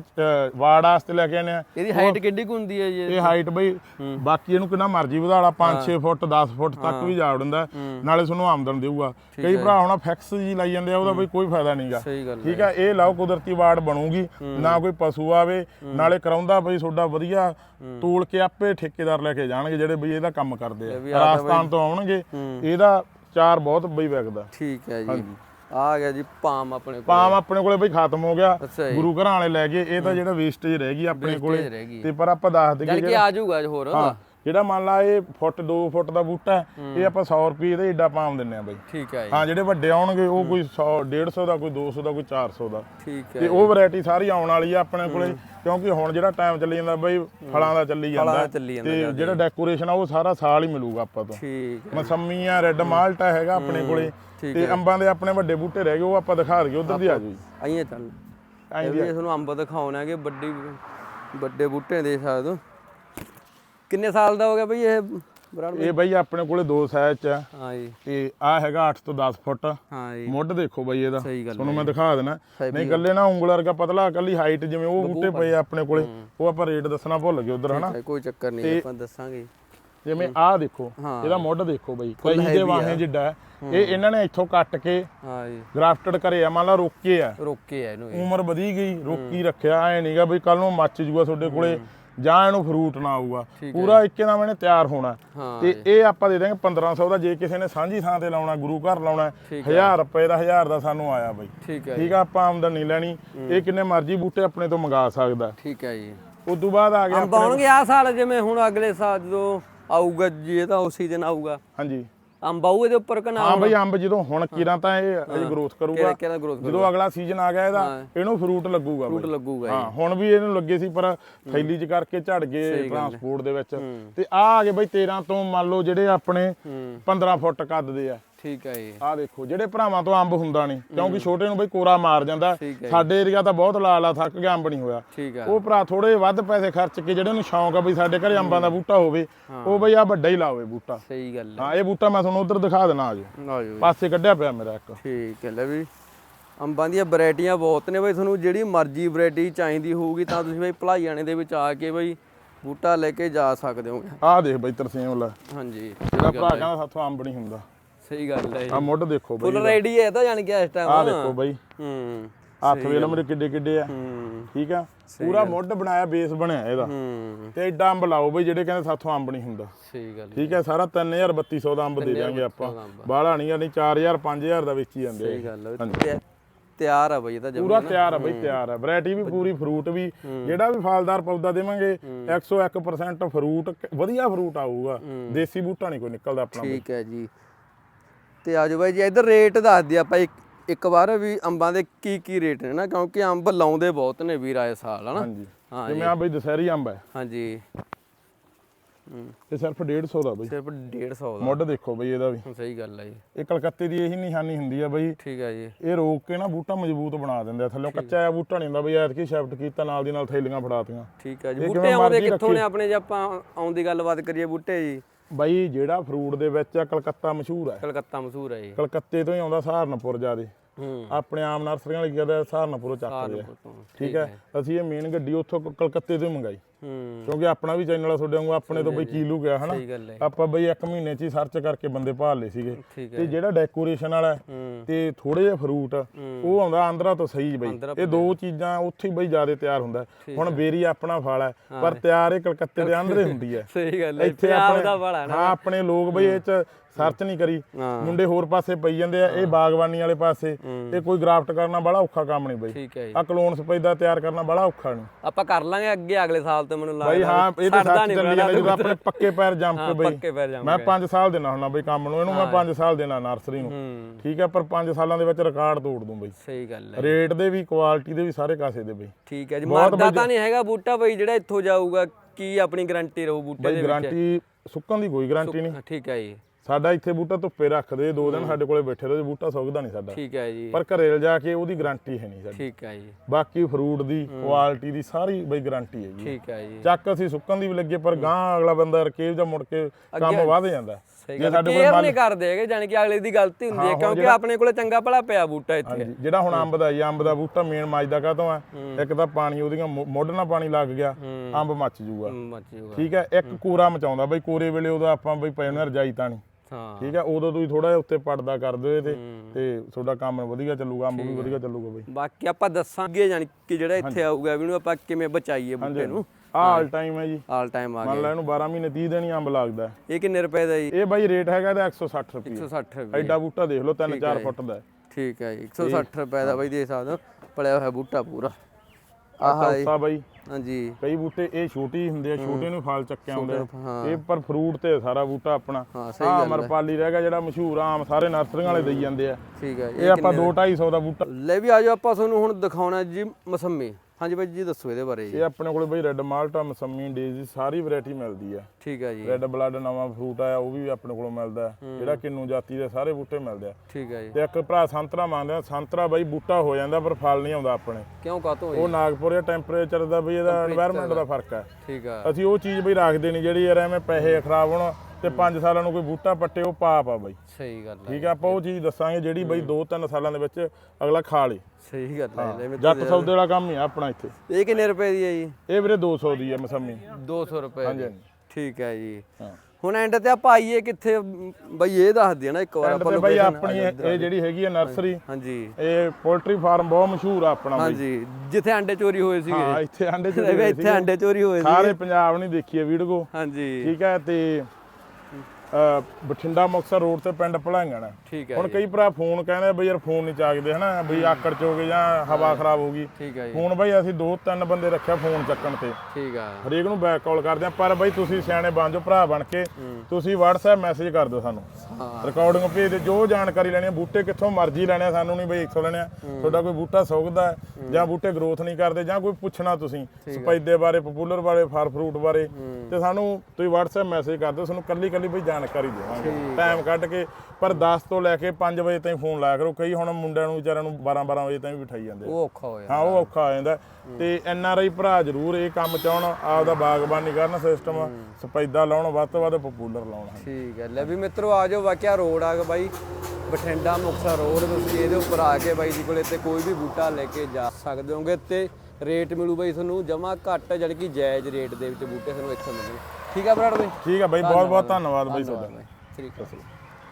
ਵਾੜ ਵਾਸਤੇ ਲੈ ਕੇ ਆਨੇ ਆ ਇਹਦੀ ਹਾਈਟ ਕਿੰਨੀ ਕੁ ਹੁੰਦੀ ਹੈ ਜੀ ਇਹ ਹਾਈਟ ਬਈ ਬਾਕੀ ਇਹਨੂੰ ਕਿੰਨਾ ਮਰਜ਼ੀ ਵਧਾ ਲਾ 5-6 ਫੁੱਟ 10 ਫੁੱਟ ਤੱਕ ਵੀ ਜਾ ਵੜਦਾ ਨਾਲੇ ਤੁਹਾਨੂੰ ਆਮਦਨ ਦੇਊਗਾ। ਕਈ ਭਰਾ ਹੁਣ ਫਿਕਸ ਜੀ ਲਾਈ ਜਾਂਦੇ ਆ ਉਹਦਾ ਬਈ ਕੋਈ ਫਾਇਦਾ ਨਹੀਂਗਾ ਠੀਕ ਆ ਇਹ ਲਾਓ ਕੁਦਰਤੀ ਵਾੜ ਬਣੂਗੀ ਨਾ ਕੋਈ ਪਸ਼ੂ ਆਵੇ ਨਾਲੇ ਕਰਾਉਂਦਾ ਬਈ ਤੁਹਾਡਾ ਵਧੀਆ ਤੋਲ ਕੇ ਆਪੇ ਠੇਕੇਦਾਰ ਲੈ ਕੇ ਜਾਣਗੇ ਜਿਹੜੇ ਬਈ ਇਹਦਾ ਕੰਮ ਕਰਦੇ ਆ। ਰਾਜਸਥਾਨ ਤੋਂ ਆਉਣਗੇ। ਇਹਦਾ ਚਾਰ ਬਹੁਤ ਬਈ ਵਿਕਦਾ ਠੀਕ ਹੈ ਜੀ। ਆ ਗਿਆ ਜੀ ਪਾਮ ਆਪਣੇ ਕੋਲ। ਪਾਮ ਆਪਣੇ ਕੋਲੇ ਬਈ ਖਤਮ ਹੋ ਗਿਆ। ਗੁਰੂ ਘਰਾਂ ਵਾਲੇ ਲੈ ਗਏ। ਇਹ ਤਾਂ ਜਿਹੜਾ ਵੇਸਟੇਜ ਰਹਿ ਗਈ ਆਪਣੇ ਕੋਲੇ। ਤੇ ਪਰ ਆਪਾਂ ਦੱਸ ਦਈਏ ਕਿ ਆ ਜਾਊਗਾ ਹੋਰ। ਹਾਂ। ਜਿਹੜਾ ਮੰਨ ਲਾ ਇਹ ਫੁੱਟ 2 ਫੁੱਟ ਦਾ ਬੂਟਾ ਇਹ ਆਪਾਂ 100 ਰੁਪਏ ਦਾ ਏਡਾ ਪਾਮ ਦਿੰਨੇ ਆ ਬਈ। ਠੀਕ ਹੈ ਹਾਂ ਜਿਹੜੇ ਵੱਡੇ ਆਉਣਗੇ ਉਹ ਕੋਈ 100 150 ਦਾ ਕੋਈ 200 ਦਾ ਕੋਈ 400 ਦਾ। ਠੀਕ ਤੇ ਹੈ ਉਹ ਵੈਰਾਈਟੀ ਸਾਰੀ ਆਉਣ ਵਾਲੀ ਆ ਆਪਣੇ ਕੋਲੇ ਕਿਉਂਕਿ ਹੁਣ ਜਿਹੜਾ ਟਾਈਮ ਚੱਲੀ ਜਾਂਦਾ ਬਈ ਫਲਾਂ ਦਾ ਚੱਲੀ ਜਾਂਦਾ। ਤੇ ਜਿਹੜਾ ਡੈਕੋਰੇਸ਼ਨ ਆ ਉਹ ਸਾਰਾ ਸਾਲ ਹੀ ਮਿਲੂਗਾ ਆਪਾਂ ਤੋਂ। ਠੀਕ ਹੈ। ਮਸੰਮੀ ਆ ਰੈੱਡ ਮਾਲਟਾ ਹੈਗਾ ਆਪਣੇ ਕੋਲੇ। ਤੇ ਅੰਬਾਂ ਦੇ ਆਪਣੇ ਵੱਡੇ ਬੂਟੇ ਰਹਿ ਗਏ ਉਹ ਆਪਾਂ ਦਿਖਾ ਦਈਏ ਉਧਰ ਦੀ ਆ ਜੀ। ਆਈਏ ਚੱਲ ਵੀ ਤੁਹਾਨੂੰ ਅੰਬ ਦਿਖਾਉਣਾ ਕਿ ਵੱਡੀ ਵੱਡੇ ਬੂਟੇ ਦੇ ਸਕਦੇ ਹੋ। ਕਿੰਨੇ ਸਾਲ ਦਾ ਹੋ ਗਿਆ ਬਈ ਇਹ ਬਰਾੜ ਇਹ ਬਈ ਆਪਣੇ ਕੋਲੇ ਦੋ ਸਾਈਜ਼ ਚ ਆ। ਹਾਂ ਜੀ। ਤੇ ਆ ਹੈਗਾ 8 ਤੋਂ 10 ਫੁੱਟ। ਹਾਂ ਜੀ। ਮੁੱਢ ਦੇਖੋ ਬਈ ਇਹਦਾ। ਸਹੀ ਗੱਲ ਤੁਹਾਨੂੰ ਮੈਂ ਦਿਖਾ ਦੇਣਾ। ਨਹੀਂ ਗੱਲੇ ਨਾ ਉਂਗਲ ਵਰਗਾ ਪਤਲਾ ਕੱਲੀ ਹਾਈਟ ਜਿਵੇਂ ਉਹ ਬੂਟੇ ਪਏ ਆਪਣੇ ਕੋਲੇ ਉਹ ਆਪਾਂ ਰੇਟ ਦੱਸਣਾ ਭੁੱਲ ਗਏ ਉਧਰ ਹਨਾ? ਕੋਈ ਚੱਕਰ ਨਹੀਂ ਆਪਾਂ ਦੱਸਾਂਗੇ। ਜਿਵੇਂ ਆਹ ਦੇਖੋ। ਇਹਦਾ ਮੁੱਢ ਦੇਖੋ ਬਈ ਕਈ ਦੇ ਵਾਹੇ ਜਿੱਡਾ। ਇਹ ਇਹਨਾਂ ਨੇ ਇੱਥੋਂ ਕੱਟ ਕੇ ਹਾਂ ਜੀ। ਗ੍ਰਾਫਟਡ ਕਰੇ ਆ ਮੰਨ ਲਾ ਰੋਕੇ ਆ। ਰੋਕੇ ਆ ਇਹਨੂੰ ਇਹ। ਉਮਰ ਵਧੀ ਗਈ ਰੋਕੀ ਰੱਖਿਆ ਐ ਨਹੀਂਗਾ ਬਈ ਕੱਲ ਨੂੰ ਮੱਚ ਜੂਗਾ ਤੁਹਾਡੇ ਕੋਲੇ। ਜਾਂ ਇਹਨੂੰ ਫਰੂਟ ਨਾ ਆਊਗਾ। ਪੂਰਾ ਇੱਕੇ ਦਾ ਮੈਨੇ ਤਿਆਰ ਹੋਣਾ। ਤੇ ਇਹ ਆਪਾਂ ਦੇ ਦਾਂਗੇ 1500 ਦਾ ਜੇ ਕਿਸੇ ਨੇ ਸਾਂਝੀ ਥਾਂ ਤੇ ਲਾਉਣਾ ਗੁਰੂ ਘਰ ਲਾਉਣਾ 1000 ਰੁਪਏ ਦਾ 1000 ਦਾ ਸਾਨੂੰ ਆਇਆ ਬਈ। ਠੀਕ ਹੈ ਠੀਕ ਆ ਆਪਾਂ ਆਮਦਨ ਨਹੀਂ ਲੈਣੀ ਇਹ ਕਿੰਨੇ ਮਰਜ਼ੀ ਬੂਟੇ ਆਪਣੇ ਤੋਂ ਮੰਗਾ ਸਕਦਾ। ਠੀਕ ਹੈ ਜੀ। ਉਸ ਤੋਂ ਬਾਅਦ ਆ ਗਿਆ ਅੰਬ ਆਉਣਗੇ ਆ ਸਾਲ ਜਿਵੇਂ ਹੁਣ ਅਗਲੇ ਸਾਲ ਜਦੋਂ ਆਊਗਾ ਜੀ ਇਹ ਤਾਂ ਉਸ ਸੀਜ਼ਨ ਆਊਗਾ। ਹਾਂਜੀ। ਅੰਬ ਆਊ ਇਹਦੇ ਉੱਪਰ ਕਿ ਨਾ ਹਾਂ ਬਈ ਅੰਬ? ਜਦੋਂ ਹੁਣ ਕੀਰਾਂ ਤਾਂ ਇਹ ਅਜੇ ਗਰੋਥ ਕਰੂਗਾ। ਜਦੋਂ ਅਗਲਾ ਸੀਜ਼ਨ ਆ ਗਿਆ ਇਹਦਾ ਇਹਨੂੰ ਫਰੂਟ ਲੱਗੂਗਾ ਫਰੂਟ। ਲੱਗੂਗਾ ਹਾਂ ਹੁਣ ਵੀ ਇਹਨੂੰ ਲੱਗੇ ਸੀ ਪਰ ਥੈਲੀ 'ਚ ਕਰਕੇ ਝੜ ਗਏ ਟਰਾਂਸਪੋਰਟ ਦੇ ਵਿੱਚ। ਤੇ ਆ ਆ ਗਏ ਬਈ 13 ਤੋਂ ਮੰਨ ਲਓ ਜਿਹੜੇ ਆਪਣੇ ਹੂੰ। 15 ਫੁੱਟ ਕੱਦ ਦੇ ਆ। ਠੀਕ ਹੈ ਜੀ। ਆ ਦੇਖੋ ਜਿਹੜੇ ਭਰਾਵਾਂ ਤੋਂ ਅੰਬ ਹੁੰਦਾ ਨਹੀਂ ਕਿਉਂਕਿ ਛੋਟੇ ਨੂੰ ਬਈ ਕੋਰਾ ਮਾਰ ਜਾਂਦਾ ਸਾਡੇ ਏਰੀਆ ਤਾਂ ਬਹੁਤ ਲਾਲ ਆ ਥੱਕ ਗਿਆ ਅੰਬ ਨਹੀਂ ਹੋਇਆ। ਉਹ ਭਰਾ ਥੋੜੇ ਵੱਧ ਪੈਸੇ ਖਰਚ ਕੇ ਜਿਹੜੇ ਨੂੰ ਸ਼ੌਂਕ ਆ ਬਈ ਸਾਡੇ ਘਰੇ ਅੰਬਾਂ ਦਾ ਬੂਟਾ ਹੋਵੇ ਉਹ ਬਈ ਆ ਵੱਡਾ ਹੀ ਲਾਵੇ ਬੂਟਾ। ਸਹੀ ਗੱਲ ਹੈ ਹਾਂ ਇਹ ਬੂਟਾ ਮੈਂ ਤੁਹਾਨੂੰ ਉਧਰ ਦਿਖਾ ਦੇਣਾ ਆਜੋ ਆ ਜਾਓ ਪਾਸੇ ਕੱਢਿਆ ਪਿਆ ਮੇਰਾ ਇੱਕ। ਠੀਕ ਹੈ ਲੈ ਵੀ। ਅੰਬਾਂ ਦੀਆਂ ਵੈਰਾਈਟੀਆਂ ਬਹੁਤ ਨੇ ਬਈ ਤੁਹਾਨੂੰ ਜਿਹੜੀ ਮਰਜ਼ੀ ਵੈਰਾਈਟੀ ਚਾਹੀਦੀ ਹੋਊਗੀ ਤਾਂ ਤੁਸੀਂ ਬਈ ਭਲਾਈਆਣੇ ਦੇ ਵਿੱਚ ਆ ਕੇ ਬਈ ਬੂਟਾ ਲੈ ਕੇ ਜਾ ਸਕਦੇ ਹੋ। ਆਹ ਦੇਖ ਬਈ ਤਰਸੇਮ ਲੈ ਹਾਂਜੀ ਇਹਦਾ ਭਰਾ ਕਹਿੰਦਾ ਸਾਥੋਂ ਅੰਬ ਨਹੀਂ ਹੁੰਦਾ। ਸਹੀ ਗੱਲ ਹੈ ਆ ਮੁੱਢ ਦੇਖੋ ਬਈ ਫੁੱਲ ਰੈਡੀ ਹੈ ਤਾਂ ਜਾਣ ਕੇ ਇਸ ਟਾਈਮ ਆਹ ਦੇਖੋ ਬਈ। ਹੂੰ ਹੱਥ ਵੇਲ ਮੇਰੇ ਕਿੱਡੇ ਕਿੱਡੇ ਆ। ਹੂੰ ਠੀਕ ਆ? ਪੂਰਾ ਮੁੱਢ ਬਣਾਇਆ ਬੇਸ ਬਣਿਆ ਇਹਦਾ। ਹੂੰ। ਤੇ ਐਡਾ ਅੰਬ ਲਾਓ ਬਈ ਜਿਹੜੇ ਕਹਿੰਦੇ ਸਾਥੋਂ ਅੰਬ ਨਹੀਂ ਹੁੰਦਾ। ਸਹੀ ਗੱਲ ਹੈ। ਠੀਕ ਹੈ। ਸਾਰਾ 3000 3200 ਦਾ ਅੰਬ ਦੇ ਦਿਆਂਗੇ ਆਪਾਂ। ਬਾਹਲਾ ਨਹੀਂ ਨਹੀਂ 4000 5000 ਦਾ ਵੇਚੀ ਜਾਂਦੇ ਸਹੀ ਆ ਗੱਲ ਹੈ। ਤਿਆ- ਤਿਆਰ ਆ ਬਈ ਇਹ ਤਾਂ ਜਮੀ ਪੂਰਾ ਤਿਆਰ ਆ ਬਈ ਤਿਆਰ ਆ। ਵੈਰਾਈਟੀ ਵੀ ਪੂਰੀ ਫਰੂਟ ਵੀ। ਜਿਹੜਾ ਵੀ ਫਲਦਾਰ ਪੌਦਾ ਦੇਵਾਂਗੇ 101% ਫਰੂਟ ਵਧੀਆ ਫਰੂਟ ਆਊਗਾ। ਦੇਸੀ ਬੂਟਾ ਨਹੀਂ ਕੋਈ ਨਿਕਲਦਾ ਆਪਣਾ। ਠੀਕ ਹੈ ਜੀ। ਤੇ ਆਜੋ ਬਾਈ ਜੀ ਇੱਧਰ ਰੇਟ ਦੱਸ ਦਿਓ ਆਪਾਂ ਇੱਕ ਇੱਕ ਵਾਰ ਵੀ ਅੰਬਾਂ ਦੇ ਕੀ ਕੀ ਰੇਟ ਨੇ ਨਾ ਕਿਉਂਕਿ ਅੰਬ ਲਾਉਂਦੇ ਬਹੁਤ ਨੇ ਵੀਰ ਆਏ ਸਾਲ ਹਨਾ? ਹਾਂਜੀ। ਹਾਂ ਜਿਵੇਂ ਆ ਬਈ ਦਸਹਿਰੀ ਅੰਬ ਹੈ। ਹਾਂਜੀ। ਇਹ ਸਿਰਫ 150 ਦਾ ਬਈ। ਸਿਰਫ 150 ਦਾ। ਮੁੱਢ ਦੇਖੋ ਬਈ ਇਹਦਾ ਵੀ। ਸਹੀ ਗੱਲ ਹੈ ਜੀ। ਇਹ ਕਲਕੱਤੇ ਦੀ ਇਹੀ ਨਿਸ਼ਾਨੀ ਹੁੰਦੀ ਆ ਬਈ। ਠੀਕ ਹੈ ਜੀ। ਇਹ ਰੋਕ ਕੇ ਨਾ ਬੂਟਾ ਮਜ਼ਬੂਤ ਬਣਾ ਦਿੰਦੇ ਆ। ਥੱਲੇ ਕੱਚਾ ਆ ਬੂਟਾ ਨਹੀਂ ਹੁੰਦਾ ਬਈ ਐਤਕੀ ਸ਼ਿਫਟ ਕੀਤਾ ਨਾਲ ਦੀ ਨਾਲ ਥੈਲੀਆਂ ਫੜਾਤੀਆਂ ਠੀਕ ਹੈ ਜੀ। ਬੂਟੇ ਆਉਂਦੇ ਕਿੱਥੋਂ ਨੇ ਆਪਣੇ ਜੇ ਆਪਾਂ ਆਉਣ ਦੀ ਗੱਲਬਾਤ ਕਰੀਏ ਬੂਟੇ ਜੀ ਬਈ ਜਿਹੜਾ ਫਰੂਟ ਦੇ ਵਿੱਚ ਆ ਕਲਕੱਤਾ ਮਸ਼ਹੂਰ ਹੈ ਕਲਕੱਤਾ ਮਸ਼ਹੂਰ ਹੈ ਜੀ ਕਲਕੱਤੇ ਤੋਂ ਹੀ ਆਉਂਦਾ ਸਹਾਰਨਪੁਰ ਜਿਆਦੇ। ਹੂੰ ਆਪਣੇ ਆਮ ਨਰਸਰੀਆਂ ਵਾਲੀ ਕਹਿੰਦਾ ਸਹਾਰਨਪੁਰੋਂ ਚੱਕਦੇ ਆ ਠੀਕ ਹੈ? ਅਸੀਂ ਇਹ ਮੇਨ ਗੱਡੀ ਉੱਥੋਂ ਕ- ਕਲਕੱਤੇ ਤੋਂ ਮੰਗਾਈ। ਕਿਉਂਕਿ ਆਪਣਾ ਵੀ ਚੈਨਲ ਆ ਤੁਹਾਡੇ ਵਾਂਗੂ ਆਪਣੇ ਤੋਂ ਬਈ ਕੀਲੂ ਗਿਆ ਹਨਾ? ਆਪਾਂ ਬਈ ਇੱਕ ਮਹੀਨੇ 'ਚ ਹੀ ਸਰਚ ਕਰਕੇ ਬੰਦੇ ਭਾਲ ਲਏ ਸੀਗੇ। ਤੇ ਜਿਹੜਾ ਡੈਕੋਰੇਸ਼ਨ ਵਾਲਾ ਤੇ ਥੋੜੇ ਜਿਹਾ ਫਰੂਟ ਉਹ ਆਉਂਦਾ ਆਂਧਰਾ ਤੋਂ ਸਹੀ ਬਈ। ਇਹ ਦੋ ਚੀਜ਼ਾਂ ਉੱਥੇ ਹੀ ਬਈ ਜ਼ਿਆਦਾ ਤਿਆਰ ਹੁੰਦਾ। ਹੁਣ ਬੇਰੀ ਆਪਣਾ ਫਲ ਹੈ ਪਰ ਤਿਆਰ ਇਹ ਕਲਕੱਤੇ ਦੇ ਆਂਧਰੇ ਹੁੰਦੀ ਹੈ। ਸਹੀ ਗੱਲ ਹੈ ਇੱਥੇ ਆਪਣੇ ਹਾਂ ਆਪਣੇ ਲੋਕ ਬਈ ਇਹ ਚ ਸਰਚ ਨਹੀਂ ਕਰੀ। ਮੁੰਡੇ ਹੋਰ ਪਾਸੇ ਪਈ ਜਾਂਦੇ ਆ ਇਹ ਬਾਗਬਾਨੀ ਵਾਲੇ ਪਾਸੇ। ਇਹ ਕੋਈ ਗ੍ਰਾਫਟ ਕਰਨਾ ਬੜਾ ਔਖਾ ਕੰਮ ਨਹੀਂ ਬਈ। ਆ ਕਲੋਨ ਸਪੈਦਾ ਤਿਆਰ ਕਰਨਾ ਬੜਾ ਔਖਾ ਨਹੀਂ ਆਪਾਂ ਕਰ ਲਾਂਗੇ ਅੱਗੇ ਅਗਲੇ ਸਾਲ ਤੋਂ ਮੈਨੂੰ ਬਾਈ ਲੱਗਦਾ ਹਾਂ ਇਹ ਤਾਂ ਸੱਚ ਚੱਲੀ ਜਾਂਦਾ ਜਦੋਂ ਆਪਣੇ ਪੱਕੇ ਪੈਰ ਜੰਮ ਕੇ ਬਈ। ਮੈਂ ਕੇ। 5 ਸਾਲ ਦੇਣਾ ਹੁੰਦਾ ਬਈ ਕੰਮ ਨੂੰ ਇਹਨੂੰ ਮੈਂ 5 ਸਾਲ ਦੇਣਾ ਨਰਸਰੀ ਨੂੰ। ਠੀਕ ਹੈ ਪਰ 5 ਸਾਲਾਂ ਦੇ ਵਿੱਚ ਰਿਕਾਰਡ ਤੋੜ ਦੂੰ ਬਈ। ਸਹੀ ਗੱਲ ਹੈ। ਰੇਟ ਦੇ ਵੀ ਕੁਆਲਿਟੀ ਦੇ ਵੀ ਸਾਰੇ ਕਾਸੇ ਦੇ ਬਈ। ਠੀਕ ਹੈ ਜੀ ਮਰਦਾ ਤਾਂ ਨਹੀਂ ਹੈਗਾ ਬੂਟਾ ਬਈ ਜਿਹੜਾ ਇੱਥੋਂ ਜਾਊਗਾ ਕੀ ਆਪਣੀ ਗਾਰੰਟੀ ਰਹੂ ਬੂਟੇ ਬਈ ਦੇ ਵਿੱਚ? ਗਾਰੰਟੀ ਸੁੱਕਣ ਦੀ ਕੋਈ ਗਾਰੰਟੀ ਨਹੀਂ। ਠੀਕ ਹੈ ਜੀ। ਸਾਡਾ ਇੱਥੇ ਬੂਟਾ ਧੁੱਪੇ ਰੱਖਦੇ ਦੋ ਦਿਨ ਸਾਡੇ ਕੋਲੇ ਬੈਠੇ ਰਹੇ ਬੂਟਾ ਸੁੱਕਦਾ ਨਹੀਂ ਸਾਡਾ। ਠੀਕ ਹੈ ਜੀ। ਪਰ ਘਰੇ ਲਿਜਾ ਕੇ ਉਹਦੀ ਗਾਰੰਟੀ ਹੈ ਨਹੀਂ ਸਾਡੀ। ਠੀਕ ਹੈ ਜੀ। ਬਾਕੀ ਫਰੂਟ ਦੀ ਕੁਆਲਿਟੀ ਦੀ ਸਾਰੀ ਬਈ ਗਾਰੰਟੀ ਹੈਗੀ ਠੀਕ ਹੈ ਜੀ। ਚੱਕ ਅਸੀਂ ਸੁੱਕਣ ਦੀ ਵੀ ਲੱਗੇ ਪਰ ਗਾਂ ਅਗਲਾ ਬੰਦਾ ਰਕੇਵ ਜਾਂ ਮੁੜ ਕੇ ਕੰਮ ਵਧ ਜਾਂਦਾ। ਜੇ ਸਾਡੇ ਕੋਲ ਕੇਅਰ ਨਹੀਂ ਕਰਦੇ ਹੈਗੇ ਕਿ ਅਗਲੇ ਦੀ ਗਲਤੀ ਹੁੰਦੀ ਹੈ ਕਿਉਂਕਿ ਆਪਣੇ ਕੋਲੇ ਚੰਗਾ ਭਲਾ ਪਿਆ ਬੂਟਾ ਇੱਥੇ। ਜਿਹੜਾ ਹੁਣ ਅੰਬ ਦਾ ਜੀ ਅੰਬ ਦਾ ਬੂਟਾ ਮੇਨ ਮੱਚਦਾ ਕਾਹਤੋਂ ਆ ਇੱਕ ਤਾਂ ਪਾਣੀ ਉਹਦੀਆਂ ਮੁੱਢ ਨਾਲ ਪਾਣੀ ਲੱਗ ਗਿਆ ਅੰਬ ਮੱਚ ਜੂਗਾ। ਮੱਚ ਜੂਗਾ। ਠੀਕ ਹੈ ਇੱਕ ਕੋਰਾ ਮਚਾਉਂਦਾ ਬਈ ਕੋਰੇ ਵੇਲੇ ਉਹਦਾ ਆਪਾਂ ਬਈ ਪੈ ਉਹਨਾਂ ਰਜਾਈ ਤਾਣੀ। ਹਾਂ ਠੀਕ ਹੈ ਉਦੋਂ ਤੁਸੀਂ ਥੋੜਾ ਜਿਹਾ ਉੱਤੇ ਪਰਦਾ ਕਰ ਦਿਓ ਇਹਦੇ ਤੇ ਤੁਹਾਡਾ ਕੰਮ ਵਧੀਆ ਚੱਲੂਗਾ ਅੰਬ ਵੀ ਵਧੀਆ ਚੱਲੂਗਾ ਬਈ। ਬਾਕੀ ਆਪਾਂ ਦੱਸਾਂਗੇ ਜਾਣੀ ਕਿ ਜਿਹੜਾ ਇੱਥੇ ਆਊਗਾ ਵੀ ਇਹਨੂੰ ਆਪਾਂ ਕਿਵੇਂ ਬਚਾਈਏ ਬੂਟੇ ਨੂੰ। ਆਲ ਟਾਈਮ ਹੈ ਜੀ। ਆਲ ਟਾਈਮ ਆ ਮੰਨ ਲੈ ਇਹਨੂੰ 12 ਮਹੀਨੇ 30 ਦਿਨ ਹੀ ਅੰਬ ਲੱਗਦਾ ਇਹ ਕਿੰਨੇ ਰੁਪਏ ਦਾ ਜੀ? ਇਹ ਬਾਈ ਰੇਟ ਹੈਗਾ ਇਹਦਾ 160 ਰੁਪਏ। 160 ਰੁਪਏ। ਐਡਾ ਬੂਟਾ ਦੇਖ ਲਓ 3-4 ਫੁੱਟ ਦਾ। ਠੀਕ ਹੈ ਜੀ। 160 ਰੁਪਏ ਦਾ ਬਈ ਦੇ ਸਕਦੇ ਹੋ। ਪੜਿਆ ਹੋਇਆ ਬੂਟਾ ਪੂਰਾ। ਆਹ ਚੌਥਾ ਬਾਈ। ਹਾਂਜੀ। ਕਈ ਬੂਟੇ ਇਹ ਛੋਟੇ ਹੁੰਦੇ ਆ ਛੋਟੇ ਨੂੰ ਫਲ ਚੱਕੇ ਆਉਂਦੇ ਆ। ਇਹ ਪਰ ਫਰੂਟ ਤੇ ਸਾਰਾ ਬੂਟਾ ਆਪਣਾ। ਆ ਅਮਰਪਾਲੀ ਰਹਿ ਗਿਆ ਜਿਹੜਾ ਮਸ਼ਹੂਰ ਆ, ਆਮ ਸਾਰੇ ਨਰਸਰੀਆਂ ਵਾਲੇ ਦੇਈ ਜਾਂਦੇ ਆ। ਠੀਕ ਹੈ ਇਹ ਆਪਾਂ 2-250 ਦਾ? ਬੂਟਾ। ਲੈ ਵੀ ਆਜੋ ਆਪਾਂ ਤੁਹਾਨੂੰ ਹੁਣ ਦਿਖਾਉਣਾ ਜੀ ਮਸੰਮੀ। ਹਾਂਜੀ ਬਾਈ ਜੀ ਦੱਸੋ ਇਹਦੇ ਬਾਰੇ ਇਹ ਆਪਣੇ ਕੋਲੇ ਬਾਈ ਰੈੱਡ ਮਾਲਟਾ ਮਸੰਮੀ ਡੇਜ਼ੀ ਸਾਰੀ ਵੈਰਾਈਟੀ ਮਿਲਦੀ ਆ। ਠੀਕ ਆ ਜੀ। ਰੈੱਡ ਬਲੱਡ ਨਵਾਂ ਫਰੂਟ ਆਇਆ ਉਹ ਵੀ ਆਪਣੇ ਕੋਲੋਂ ਮਿਲਦਾ ਜਿਹੜਾ ਕਿੰਨੂ ਜਾਤੀ ਦੇ ਸਾਰੇ ਬੂਟੇ ਮਿਲਦੇ ਆ। ਠੀਕ ਆ ਜੀ। ਤੇ ਇੱਕ ਭਰਾ ਸੰਤਰਾ ਮੰਗਦੇ ਆ ਸੰਤਰਾ ਬਾਈ ਬੂਟਾ ਹੋ ਜਾਂਦਾ ਪਰ ਫਲ ਨਹੀਂ ਆਉਂਦਾ ਆਪਣੇ। ਕਿਉਂ ਕਾਤੋਂ ਉਹ ਨਾਗਪੁਰ ਦਾ ਟੈਂਪਰੇਚਰ ਦਾ ਵੀ ਇਹਦਾ এনवायरमेंट ਦਾ ਫ਼ਰਕ ਆ ਠੀਕ ਆ। ਅਸੀਂ ਉਹ ਚੀਜ਼ ਬਈ ਰੱਖਦੇ ਨਹੀਂ ਜਿਹੜੀ ਐਵੇਂ ਪੈਸੇ ਖਰਾਬ ਹੋਣਾ ਤੇ 5 ਸਾਲਾਂ ਨੂੰ ਕੋਈ ਬੂਟਾ ਪੱਟੇ ਉਹ ਪਾਪ ਆ ਬਈ। ਸਹੀ ਗੱਲ ਹੈ ਠੀਕ ਆ ਆਪਾਂ ਉਹ ਚੀਜ਼ ਦੱਸਾਂਗੇ ਜਿਹੜੀ ਬਈ 2-3 ਸਾਲਾਂ ਦੇ ਵਿੱਚ ਅਗਲਾ ਖਾ ਲੇ। ਸਹੀ ਗੱਲ ਹੈ ਲੈ ਵੀ ਜੱਟ ਸੌਦੇ ਵਾਲਾ ਕੰਮ ਹੀ ਆ ਆਪਣਾ ਇੱਥੇ। ਇਹ ਕਿੰਨੇ ਰੁਪਏ ਦੀ ਹੈ ਜੀ? ਇਹ ਵੀਰੇ 200 ਦੀ ਹੈ ਮਸੰਮੀ। 200 ਰੁਪਏ ਹਾਂਜੀ। ਠੀਕ ਹੈ ਜੀ। ਹੁਣ ਐਂਡ ਤੇ ਆਪਾਂ ਆਈਏ ਕਿੱਥੇ? ਬਈ ਇਹ ਦੱਸ ਦਿਓ ਨਾ ਇੱਕ ਵਾਰ ਆਪਾਂ ਬਈ। ਆਪਣੀ ਇਹ ਜਿਹੜੀ ਹੈਗੀ ਹੈ ਨਰਸਰੀ ਹਾਂਜੀ ਇਹ ਪੋਲਟਰੀ ਫਾਰਮ ਬਹੁਤ ਮਸ਼ਹੂਰ ਆ ਆਪਣਾ ਬਈ। ਹਾਂਜੀ ਜਿੱਥੇ ਅੰਡੇ ਚੋਰੀ ਹੋਏ ਸੀਗੇ। ਹਾਂ ਇੱਥੇ ਅੰਡੇ ਚੋਰੀ ਹੋਏ ਸੀ ਸਾਰੇ ਪੰਜਾਬ ਨਹੀਂ ਦੇਖੀ ਹੈ ਵੀਡੀਓ ਹਾਂਜੀ। ਠੀਕ ਹੈ ਤੇ ਬਠਿੰਡਾ ਮੁਕਤਸਰ ਰੋਡ ਤੇ ਪਿੰਡ ਭਲਾਈਆਂ ਠੀਕ ਹੈ ਹੁਣ ਕਈ ਭਰਾ ਫੋਨ ਕਹਿੰਦੇ ਬਈ ਯਾਰ ਫੋਨ ਨਹੀਂ ਚੱਕਦੇ ਹਨਾ? ਬਈ ਆਕੜ ਚ ਹੋ ਗਏ ਜਾਂ ਹਵਾ ਖਰਾਬ ਹੋ ਗਈ। ਠੀਕ ਹੈ ਜੀ। ਫੋਨ ਬਈ ਅਸੀਂ ਦੋ ਤਿੰਨ ਬੰਦੇ ਰੱਖਿਆ ਫੋਨ ਚੱਕਣ ਤੇ। ਠੀਕ ਆ। ਹਰੇਕ ਨੂੰ ਬੈਕ ਕਾਲ ਕਰਦੇ ਆ ਪਰ ਬਈ ਤੁਸੀਂ ਸਿਆਣੇ ਬਣ ਜਾਓ ਭਰਾ ਬਣ ਕੇ ਤੁਸੀਂ WhatsApp ਮੈਸੇਜ ਕਰ ਦਿਓ ਸਾਨੂੰ। ਹਾਂ। ਰਿਕਾਰਡਿੰਗ ਭੇਜ ਦਿਓ ਜੋ ਜਾਣਕਾਰੀ ਲੈਣੀ ਹੈ ਬੂਟੇ ਕਿੱਥੋਂ ਮਰਜ਼ੀ ਲੈਣੇ ਸਾਨੂੰ ਨਹੀਂ ਬਈ ਇੱਥੋਂ ਲੈਣੇ ਆ। ਤੁਹਾਡਾ ਕੋਈ ਬੂਟਾ ਸੁੱਕਦਾ ਜਾਂ ਬੂਟੇ ਗਰੋਥ ਨਹੀਂ ਕਰਦੇ ਜਾਂ ਕੋਈ ਪੁੱਛਣਾ ਤੁਸੀਂ ਸਪੈਦੇ ਬਾਰੇ ਪਪੂਲਰ ਬਾਰੇ ਫਲ ਫਰੂਟ ਬਾਰੇ ਤੇ ਸਾਨੂੰ ਤੁਸੀਂ WhatsApp ਮੈਸੇਜ ਕਰ ਦਿਓ ਸਾਨੂੰ ਕੱਲੀ ਕੱਲੀ ਬਈ ਜਾਣਕਾਰੀ ਦੇਵਾਂਗੇ। ਟਾਈਮ ਕੱਢ ਕੇ ਪਰ 10 ਤੋਂ ਲੈ ਕੇ 5 ਵਜੇ ਤਾਈਂ ਫੋਨ ਲਾਇਆ ਕਰੋ। ਕਈ ਹੁਣ ਮੁੰਡਿਆਂ ਨੂੰ ਵਿਚਾਰਿਆਂ ਨੂੰ 12 12 ਵਜੇ ਤਾਈਂ ਵੀ ਬਿਠਾਈ ਜਾਂਦੇ ਆ। ਉਹ ਔਖਾ ਹੋਇਆ ਹਾਂ ਉਹ ਔਖਾ ਹੋ ਜਾਂਦਾ। ਤੇ ਐਨ ਆਰ ਆਈ ਭਰਾ ਜ਼ਰੂਰ ਇਹ ਕੰਮ ਚਾਹਣ ਆਪਦਾ ਬਾਗਬਾਨੀ ਕਰਨ ਸਿਸਟਮ ਸਪੈਦਾ ਲਾਉਣ ਵੱਧ ਤੋਂ ਵੱਧ ਪਪੂਲਰ ਲਾਉਣ। ਠੀਕ ਹੈ। ਲੈ ਵੀ ਮਿੱਤਰੋ ਆ ਜਾਓ ਵਾਕਿਆ ਰੋਡ ਆ ਗਿਆ ਬਾਈ। ਬਠਿੰਡਾ ਮੁਕਤਸਰ ਰੋਡ ਤੁਸੀਂ ਇਹਦੇ ਉੱਪਰ ਆ ਕੇ ਬਾਈ ਜੀ ਕੋਲੇ ਤੇ ਕੋਈ ਵੀ ਬੂਟਾ ਲੈ ਕੇ ਜਾ ਸਕਦੇ ਹੋਗੇ। ਤੇ ਰੇਟ ਮਿਲੂ ਬਾਈ ਤੁਹਾਨੂੰ ਜਮਾ ਘੱਟ ਜਿਹੜੀ ਕਿ ਜਾਇਜ਼ ਰੇਟ ਦੇ ਵਿੱਚ ਬੂਟੇ ਤੁਹਾਨੂੰ ਇੱਥੋਂ ਮਿਲਣਗੇ। ਠੀਕ ਹੈ ਬਰਾੜ ਬਾਈ? ਠੀਕ ਆ ਬਾਈ ਬਹੁਤ ਬਹੁਤ ਧੰਨਵਾਦ ਬਾਈ ਤੁਹਾਡਾ। ਠੀਕ ਹੈ